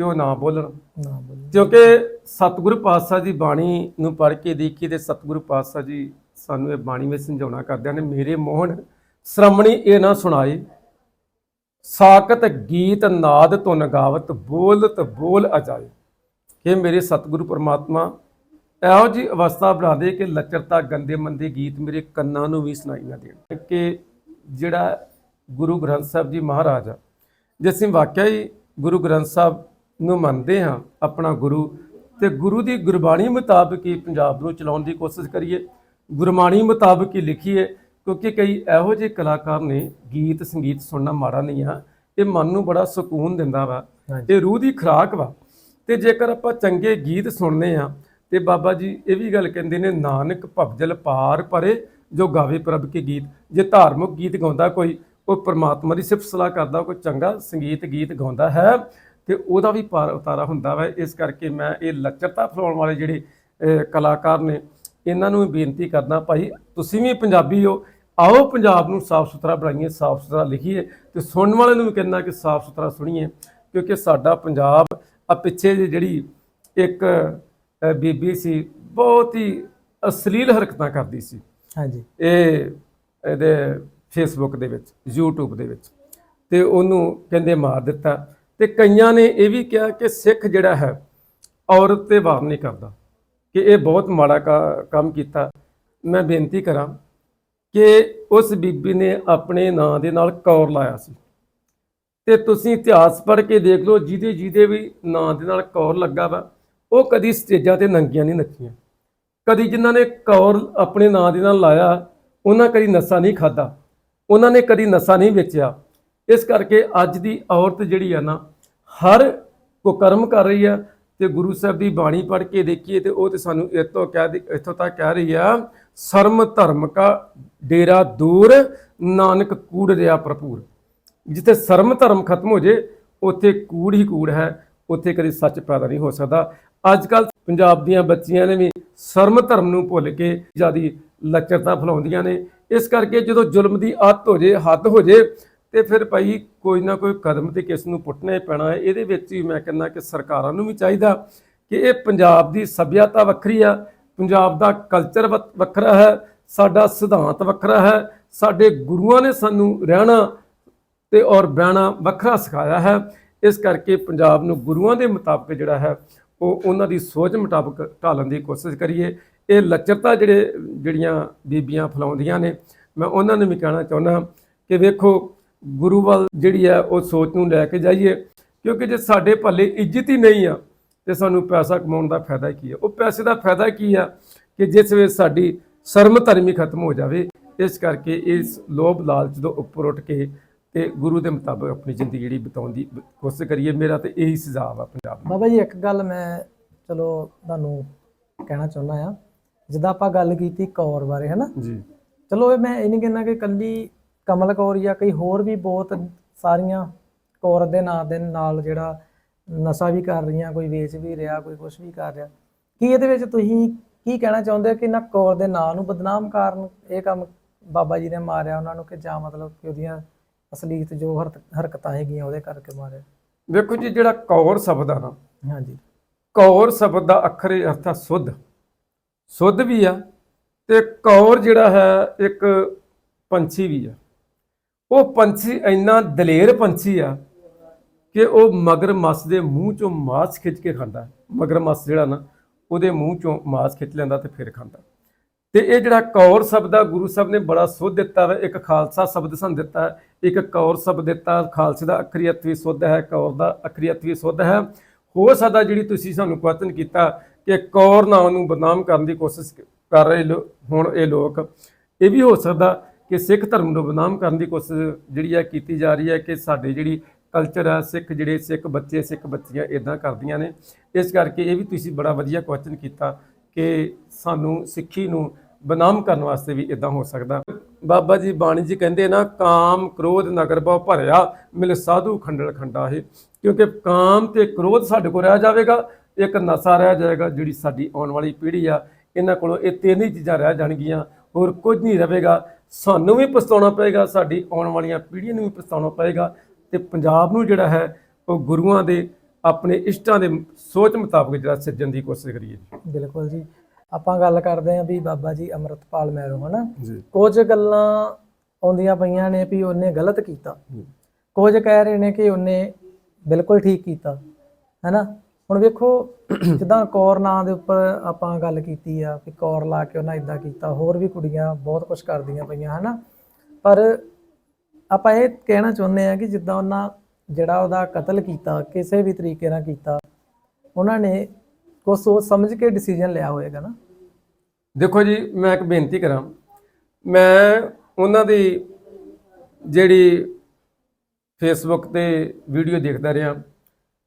ਤੇ ਉਹ ਨਾ ਬੋਲਣ। ਨਾ ਬੋਲੋ ਕਿਉਂਕਿ ਸਤਿਗੁਰੂ ਪਾਤਸ਼ਾਹ ਦੀ ਬਾਣੀ ਨੂੰ ਪੜ੍ਹ ਕੇ ਦੇਖੀ ਤੇ ਸਤਿਗੁਰੂ ਪਾਤਸ਼ਾਹ ਜੀ ਸਾਨੂੰ ਇਹ ਬਾਣੀ ਵਿੱਚ ਸਮਝਾਉਣਾ ਕਰਦਿਆਂ ਨੇ ਮੇਰੇ ਮੋਹਨ ਸ਼੍ਰਮਣੀ ਇਹ ਨਾ ਸੁਣਾਏ। ਸਾਕਤ ਗੀਤ ਨਾਦ ਧੁਨ ਗਾਵਤ ਬੋਲਤ ਬੋਲ ਅਜਾਏ। ਕਿ ਮੇਰੇ ਸਤਿਗੁਰੂ ਪਰਮਾਤਮਾ ਇਹੋ ਜੀ ਅਵਸਥਾ ਬਣਾ ਦੇ ਕਿ ਲੱਚਰਤਾ ਗੰਦੇ ਮੰਦੇ ਗੀਤ ਮੇਰੇ ਕੰਨਾਂ ਨੂੰ ਵੀ ਸੁਣਾਈ ਨਾ ਦੇਣ। ਕਿ ਜਿਹੜਾ ਗੁਰੂ ਗ੍ਰੰਥ ਸਾਹਿਬ ਜੀ ਮਹਾਰਾਜ ਆ ਜੇ ਅਸੀਂ ਵਾਕਿਆ ਹੀ ਗੁਰੂ ਗ੍ਰੰਥ ਸਾਹਿਬ ਨੂੰ ਮੰਨਦੇ ਹਾਂ ਆਪਣਾ ਗੁਰੂ। ਤੇ ਗੁਰੂ ਦੀ ਗੁਰਬਾਣੀ ਮੁਤਾਬਕ ਹੀ ਪੰਜਾਬ ਨੂੰ ਚਲਾਉਣ ਦੀ ਕੋਸ਼ਿਸ਼ ਕਰੀਏ। ਗੁਰਬਾਣੀ ਮੁਤਾਬਕ ਹੀ ਲਿਖੀਏ ਕਿਉਂਕਿ ਕਈ ਇਹੋ ਜਿਹੇ ਕਲਾਕਾਰ ਨੇ ਗੀਤ ਸੰਗੀਤ ਸੁਣਨਾ ਮਾੜਾ ਨਹੀਂ ਆ। ਇਹ ਮਨ ਨੂੰ ਬੜਾ ਸਕੂਨ ਦਿੰਦਾ ਵਾ। ਇਹ ਰੂਹ ਦੀ ਖੁਰਾਕ ਵਾ। ਤੇ ਜੇਕਰ ਆਪਾਂ ਚੰਗੇ ਗੀਤ ਸੁਣਨੇ ਆ ਤੇ ਬਾਬਾ ਜੀ ਇਹ ਵੀ ਗੱਲ ਕਹਿੰਦੇ ਨੇ ਨਾਨਕ ਭਵਜਲ ਪਾਰ ਪਰੇ ਜੋ ਗਾਵੇ ਪ੍ਰਭ ਕੇ ਗੀਤ। ਜੇ ਧਾਰਮਿਕ ਗੀਤ ਗਾਉਂਦਾ ਕੋਈ ਉਹ ਪ੍ਰਮਾਤਮਾ ਦੀ ਸਿਫਤ ਸਲਾਹ ਕਰਦਾ ਕੋਈ ਚੰਗਾ ਸੰਗੀਤ ਗੀਤ ਗਾਉਂਦਾ ਹੈ ਤੇ ਉਹਦਾ ਵੀ ਪਾਰ ਉਤਾਰਾ ਹੁੰਦਾ ਵਾ। ਇਸ ਕਰਕੇ ਮੈਂ ਇਹ ਲੱਚਰਤਾ ਫਲਾਉਣ ਵਾਲੇ ਜਿਹੜੇ ਕਲਾਕਾਰ ਨੇ ਇਹਨਾਂ ਨੂੰ ਵੀ ਬੇਨਤੀ ਕਰਦਾ ਭਾਈ ਤੁਸੀਂ ਵੀ ਪੰਜਾਬੀ ਹੋ ਆਓ ਪੰਜਾਬ ਨੂੰ ਸਾਫ਼ ਸੁਥਰਾ ਬਣਾਈਏ ਸਾਫ਼ ਸੁਥਰਾ ਲਿਖੀਏ ਤੇ ਸੁਣਨ ਵਾਲੇ ਨੂੰ ਵੀ ਕਹਿੰਦਾ ਕਿ ਸਾਫ਼ ਸੁਥਰਾ ਸੁਣੀਏ ਕਿਉਂਕਿ ਸਾਡਾ ਪੰਜਾਬ ਆ ਪਿੱਛੇ ਜਿਹੇ ਜਿਹੜੀ ਇੱਕ ਬੀਬੀ ਸੀ ਬਹੁਤ ਹੀ ਅਸ਼ਲੀਲ ਹਰਕਤਾਂ ਕਰਦੀ ਸੀ। ਹਾਂਜੀ। ਇਹ ਇਹਦੇ ਫੇਸਬੁੱਕ ਦੇ ਵਿੱਚ YouTube ਦੇ ਵਿੱਚ। ਤੇ ਉਹਨੂੰ ਕਹਿੰਦੇ ਮਾਰ ਦਿੱਤਾ। ਤੇ ਕਈਆਂ ਨੇ ਇਹ ਵੀ ਕਿਹਾ ਕਿ ਸਿੱਖ ਜਿਹੜਾ ਹੈ, ਔਰਤ ਤੇ ਵਾਰ ਨਹੀਂ ਕਰਦਾ, ਕਿ ਇਹ ਬਹੁਤ ਮਾੜਾ ਕਾ- ਕੰਮ ਕੀਤਾ। ਮੈਂ ਬੇਨਤੀ ਕਰਾਂ ਕਿ ਉਸ ਬੀਬੀ ਨੇ ਆਪਣੇ ਨਾਂ ਦੇ ਨਾਲ ਕੌਰ ਲਾਇਆ ਸੀ। ਤੇ ਤੁਸੀਂ ਇਤਿਹਾਸ ਪੜ੍ਹ ਕੇ ਦੇਖ ਲਓ, ਜਿਹਦੇ ਜਿਹਦੇ ਵੀ ਨਾਂ ਦੇ ਨਾਲ ਕੌਰ ਲੱਗਾ ਵਾ, ਉਹ ਕਦੀ ਸਟੇਜਾਂ ਤੇ ਨੰਗੀਆਂ ਨਹੀਂ ਨੱਚੀਆਂ। ਕਦੀ ਜਿਨ੍ਹਾਂ ਨੇ ਕੌਰ ਆਪਣੇ ਨਾਂ ਦੇ ਨਾਲ ਲਾਇਆ, ਉਹਨਾਂ ਕਦੀ ਨਸ਼ਾ ਨਹੀਂ ਖਾਦਾ ਉਹਨਾਂ ਨੇ ਕਦੀ ਨਸ਼ਾ ਨਹੀਂ ਵੇਚਿਆ। ਇਸ ਕਰਕੇ ਅੱਜ ਦੀ ਔਰਤ ਜਿਹੜੀ ਆ ਨਾ, ਹਰ ਕੋ ਕਰਮ ਕਰ ਰਹੀ ਆ ਤੇ ਗੁਰੂ ਸਾਹਿਬ ਦੀ ਬਾਣੀ ਪੜ੍ਹ ਕੇ ਦੇਖੀਏ ਤੇ ਉਹ ਤੇ ਸਾਨੂੰ ਇਤੋਂ ਕਹਿ ਦੇ- ਇੱਥੋਂ ਤੱਕ ਕਹਿ ਰਹੀ ਆ, ਸ਼ਰਮ ਧਰਮ ਕਾ ਡੇਰਾ ਦੂਰ, ਨਾਨਕ ਕੂੜ ਰਿਆ ਭਰਪੂਰ। ਜਿੱਥੇ ਸ਼ਰਮ ਧਰਮ ਖਤਮ ਹੋ ਜੇ, ਉੱਥੇ ਕੂੜ ਹੀ ਕੂੜ ਹੈ, ਉੱਥੇ ਕਦੇ ਸੱਚ ਪੈਦਾ ਨਹੀਂ ਹੋ ਸਕਦਾ। ਅੱਜ ਕੱਲ ਪੰਜਾਬ ਦੀਆਂ ਬੱਚੀਆਂ ਨੇ ਵੀ ਸ਼ਰਮ ਧਰਮ ਨੂੰ ਭੁੱਲ ਕੇ ਜਿਆਦੀ ਲੱਚਰਤਾ ਫਲਾਉਂਦੀਆਂ ਨੇ। ਇਸ ਕਰਕੇ ਜਦੋਂ ਜ਼ੁਲਮ ਦੀ ਅੱਤ ਹੋ ਜੇ, ਹੱਦ ਹੋ ਜੇ ਤੇ ਫਿਰ ਭਾਈ ਕੋਈ ਨਾ ਕੋਈ ਕਦਮ ਤੇ ਕਿਸ ਨੂੰ ਪੁੱਟਣਾ ਹੀ ਪੈਣਾ ਹੈ। ਇਹਦੇ ਵਿੱਚ ਵੀ ਮੈਂ ਕਹਿੰਦਾ ਕਿ ਸਰਕਾਰਾਂ ਨੂੰ ਵੀ ਚਾਹੀਦਾ ਕਿ ਇਹ ਪੰਜਾਬ ਦੀ ਸੱਭਿਅਤਾ ਵੱਖਰੀ ਆ, ਪੰਜਾਬ ਦਾ ਕਲਚਰ ਵ- ਵੱਖਰਾ ਹੈ, ਸਾਡਾ ਸਿਧਾਂਤ ਵੱਖਰਾ ਹੈ, ਸਾਡੇ ਗੁਰੂਆਂ ਨੇ ਸਾਨੂੰ ਰਹਿਣਾ ਤੇ ਔਰ ਬਹਿਣਾ ਵੱਖਰਾ ਸਿਖਾਇਆ ਹੈ। ਇਸ ਕਰਕੇ ਪੰਜਾਬ ਨੂੰ ਗੁਰੂਆਂ ਦੇ ਮੁਤਾਬਕ ਜਿਹੜਾ ਹੈ, ਉਹ ਉਹਨਾਂ ਦੀ ਸੋਚ ਮੁਤਾਬਕ ਢਾਲਣ ਦੀ ਕੋਸ਼ਿਸ਼ ਕਰੀਏ। ਇਹ ਲੱਚਰਤਾ ਜਿਹੜੇ, ਜਿਹੜੀਆਂ ਬੀਬੀਆਂ ਫਲਾਉਂਦੀਆਂ ਨੇ, ਮੈਂ ਉਹਨਾਂ ਨੂੰ ਵੀ ਕਹਿਣਾ ਚਾਹੁੰਦਾ ਕਿ ਵੇਖੋ ਗੁਰੂ ਵੱਲ ਜਿਹੜੀ ਹੈ ਉਹ ਸੋਚ ਨੂੰ ਲੈ ਕੇ ਜਾਈਏ ਕਿਉਂਕਿ ਜੇ ਸਾਡੇ ਭੱਲੇ ਇੱਜ਼ਤ ਹੀ ਨਹੀਂ ਆ ਤੇ ਸਾਨੂੰ ਪੈਸਾ ਕਮਾਉਣ ਦਾ ਫਾਇਦਾ ਕੀ ਹੈ ਉਹ ਪੈਸੇ ਦਾ ਫਾਇਦਾ ਕੀ ਆ? ਕਿ ਜਿਸ ਵੇਲੇ ਸਾਡੀ ਸ਼ਰਮ ਧਰਮੀ ਖਤਮ ਹੋ ਜਾਵੇ ਇਸ ਕਰਕੇ ਇਸ ਲੋਭ ਲਾਲਚ ਤੋਂ ਉੱਪਰ ਉੱਠ ਕੇ ਤੇ ਗੁਰੂ ਦੇ ਮੁਤਾਬਕ ਆਪਣੀ ਜ਼ਿੰਦਗੀ ਜਿਹੜੀ ਬਿਤਾਉਣ ਦੀ ਕੋਸ਼ਿਸ਼ ਕਰੀਏ। ਮੇਰਾ ਤੇ ਇਹੀ ਸੁਝਾਅ ਆ ਪੰਜਾਬ ਨੂੰ। ਬਾਬਾ ਜੀ ਇੱਕ ਗੱਲ ਮੈਂ ਚਲੋ ਤੁਹਾਨੂੰ ਕਹਿਣਾ ਚਾਹੁੰਦਾ ਆ। ਜਿੱਦਾਂ ਆਪਾਂ ਗੱਲ ਕੀਤੀ ਕੌਰ ਬਾਰੇ ਹਨਾ? ਜੀ। ਚਲੋ ਮੈਂ ਇਹ ਨਹੀਂ ਕਹਿੰਦਾ ਕਿ ਕੱਲੀ ਕਮਲ ਕੌਰ ਜਾਂ ਕਈ ਹੋਰ ਵੀ ਬਹੁਤ ਸਾਰੀਆਂ ਕੌਰ ਦੇ ਨਾਂ ਦੇ ਨਾਲ ਜਿਹੜਾ ਨਸ਼ਾ ਵੀ ਕਰ ਰਹੀਆਂ ਕੋਈ ਵੇਚ ਵੀ ਰਿਹਾ ਕੋਈ ਕੁਝ ਵੀ ਕਰ ਰਿਹਾ। ਕੀ ਇਹਦੇ ਵਿੱਚ ਤੁਸੀਂ ਕੀ ਕਹਿਣਾ ਚਾਹੁੰਦੇ ਹੋ ਕਿ ਨਾ ਕੌਰ ਦੇ ਨਾਂ ਨੂੰ ਬਦਨਾਮ ਕਾਰਨ ਇਹ ਕੰਮ ਬਾਬਾ ਜੀ ਨੇ ਮਾਰਿਆ ਉਹਨਾਂ ਨੂੰ ਕਿ ਜਾਂ ਮਤਲਬ ਕਿ ਉਹਦੀਆਂ ਅਸਲੀਤ ਜੋ ਹਰਕਤਾਂ ਹੈਗੀਆਂ ਉਹਦੇ ਕਰਕੇ ਮਾਰਿਆ? ਵੇਖੋ ਜੀ ਜਿਹੜਾ ਕੌਰ ਸ਼ਬਦ ਆ ਨਾ ਹਾਂਜੀ। ਕੌਰ ਸ਼ਬਦ ਦਾ ਅੱਖਰ ਅਰਥ ਆ ਸੁੱਧ। ਸੁੱਧ ਵੀ ਆ ਤੇ ਕੌਰ ਜਿਹੜਾ ਹੈ ਇੱਕ ਪੰਛੀ ਵੀ ਆ। ਉਹ ਪੰਛੀ ਇੰਨਾ ਦਲੇਰ ਪੰਛੀ ਆ ਕਿ ਉਹ ਮਗਰਮੱਛ ਦੇ ਮੂੰਹ ਚੋਂ ਮਾਸ ਖਿੱਚ ਕੇ ਖਾਂਦਾ। ਮਗਰਮੱਛ ਜਿਹੜਾ ਨਾ, ਉਹਦੇ ਮੂੰਹ ਚੋਂ ਮਾਸ ਖਿੱਚ ਲੈਂਦਾ ਤੇ ਫਿਰ ਖਾਂਦਾ। ਤੇ ਇਹ ਜਿਹੜਾ ਕੌਰ ਸ਼ਬਦ ਆ, ਗੁਰੂ ਸਾਹਿਬ ਨੇ ਬੜਾ ਸੁੱਧ ਦਿੱਤਾ ਵਾ, ਇੱਕ ਖਾਲਸਾ ਸ਼ਬਦ ਸਾਨੂੰ ਦਿੱਤਾ ਇੱਕ ਕੌਰ ਸ਼ਬਦ ਦਿੱਤਾ, ਖਾਲਸੇ ਦਾ ਅੱਖਰੀ ਅਰਥ ਵੀ ਸੁੱਧ ਹੈ, ਕੌਰ ਦਾ ਅੱਖਰੀ ਅਰਥ ਵੀ ਸੁੱਧ ਹੈ। ਹੋ ਸਕਦਾ ਜਿਹੜੀ ਤੁਸੀਂ ਸਾਨੂੰ ਕੁਐਸਚਨ ਕੀਤਾ ਕਿ ਕੌਰ ਨਾਮ ਨੂੰ ਬਦਨਾਮ ਕਰਨ ਦੀ ਕੋਸ਼ਿਸ਼ ਕਰ ਰਹੇ ਲੋ- ਹੁਣ ਇਹ ਲੋਕ, ਇਹ ਵੀ ਹੋ ਸਕਦਾ ਕਿ ਸਿੱਖ ਧਰਮ ਨੂੰ ਬਦਨਾਮ ਕਰਨ ਦੀ ਕੋਸ਼ਿਸ਼ ਜਿਹੜੀ ਹੈ ਕੀਤੀ ਜਾ ਰਹੀ ਹੈ ਕਿ ਸਾਡੇ ਜਿਹੜੀ ਕਲਚਰ ਹੈ, ਸਿੱਖ ਜਿਹੜੇ ਸਿੱਖ ਬੱਚੇ, ਸਿੱਖ ਬੱਚੀਆਂ ਇਦਾਂ ਕਰਦੀਆਂ ਨੇ। ਇਸ ਕਰਕੇ ਇਹ ਵੀ ਤੁਸੀਂ ਬੜਾ ਵਧੀਆ ਕੁਐਸਚਨ ਕੀਤਾ ਕਿ ਸਾਨੂੰ ਸਿੱਖੀ ਨੂੰ ਬਨਾਮ ਕਰਨ ਵਾਸਤੇ ਵੀ ਇਦਾਂ ਹੋ ਸਕਦਾ। ਬਾਬਾ ਜੀ ਬਾਣੀ ਜੀ ਕਹਿੰਦੇ ਨਾ, ਕਾਮ ਕ੍ਰੋਧ ਨਗਰ ਬਹੁ ਭਰਿਆ, ਮਿਲ ਸਾਧੂ ਖੰਡਲ ਖੰਡਾ ਹੈ ਕਿਉਂਕਿ ਕਾਮ ਤੇ ਕ੍ਰੋਧ ਸਾਡੇ ਕੋਲ ਰਹਿ ਜਾਵੇਗਾ, ਇੱਕ ਨਸ਼ਾ ਰਹਿ ਜਾਏਗਾ ਜਿਹੜੀ ਸਾਡੀ ਆਉਣ ਵਾਲੀ ਪੀੜ੍ਹੀ ਆ। ਇਹਨਾਂ ਕੋਲੋਂ ਇਹ ਤਿੰਨ ਹੀ ਚੀਜ਼ਾਂ ਰਹਿ ਜਾਣਗੀਆਂ, ਹੋਰ ਕੁਝ ਨਹੀਂ ਰਹੇਗਾ। ਸਾਨੂੰ ਵੀ ਪਛਤਾਉਣਾ ਪਏਗਾ ਸਾਡੀ ਆਉਣ ਵਾਲੀਆਂ ਪੀੜ੍ਹੀਆਂ ਨੂੰ ਵੀ ਪਛਤਾਉਣਾ ਪਏਗਾ ਤੇ ਪੰਜਾਬ ਨੂੰ ਜਿਹੜਾ ਹੈ ਉਹ ਗੁਰੂਆਂ ਦੇ ਆਪਣੇ ਇਸ਼ਟਾਂ ਦੇ ਸੋਚ ਮੁਤਾਬਕ ਜਿਹੜਾ ਸਿਰਜਣ ਦੀ ਕੋਸ਼ਿਸ਼ ਕਰੀਏ। ਬਿਲਕੁਲ ਜੀ। ਆਪਾਂ ਗੱਲ ਕਰਦੇ ਆਂ ਵੀ ਬਾਬਾ ਜੀ ਅੰਮ੍ਰਿਤਪਾਲ ਮੈਰੋ ਹਨਾ? ਕੁਝ ਗੱਲਾਂ ਆਉਂਦੀਆਂ ਪਈਆਂ ਨੇ ਵੀ ਉਹਨੇ ਗਲਤ ਕੀਤਾ। ਕੁਝ ਕਹਿ ਰਹੇ ਨੇ ਕਿ ਉਹਨੇ ਬਿਲਕੁਲ ਠੀਕ ਕੀਤਾ ਹੈਨਾ? ਹੁਣ ਵੇਖੋ, ਜਿੱਦਾਂ ਕੌਰ ਨਾਂ ਦੇ ਉੱਪਰ ਆਪਾਂ ਗੱਲ ਕੀਤੀ ਆ ਕਿ ਕੌਰ ਲਾ ਕੇ ਉਹਨਾਂ ਇਦਾਂ ਕੀਤਾ, ਹੋਰ ਵੀ ਕੁੜੀਆਂ ਬਹੁਤ ਕੁਝ ਕਰਦੀਆਂ ਪਈਆਂ, ਹੈਨਾ? ਪਰ ਆਪਾਂ ਇਹ ਕਹਿਣਾ ਚਾਹੁੰਦੇ ਆ ਕਿ ਜਿੱਦਾਂ ਉਹਨਾਂ ਜਿਹੜਾ ਉਹਦਾ ਕਤਲ ਕੀਤਾ, ਕਿਸੇ ਵੀ ਤਰੀਕੇ ਨਾਲ ਕੀਤਾ, ਉਹਨਾਂ ਨੇ ਕੋ ਸੋਚ ਸਮਝ ਕੇ ਡਿਸੀਜਨ ਲਿਆ ਹੋਏਗਾ ਨਾ? ਦੇਖੋ ਜੀ, ਮੈਂ ਇੱਕ ਬੇਨਤੀ ਕਰਾਂ, ਮੈਂ ਉਹਨਾਂ ਦੀ ਜਿਹੜੀ ਫੇਸਬੁੱਕ ਤੇ ਵੀਡੀਓ ਦੇਖਦਾ ਰਿਹਾ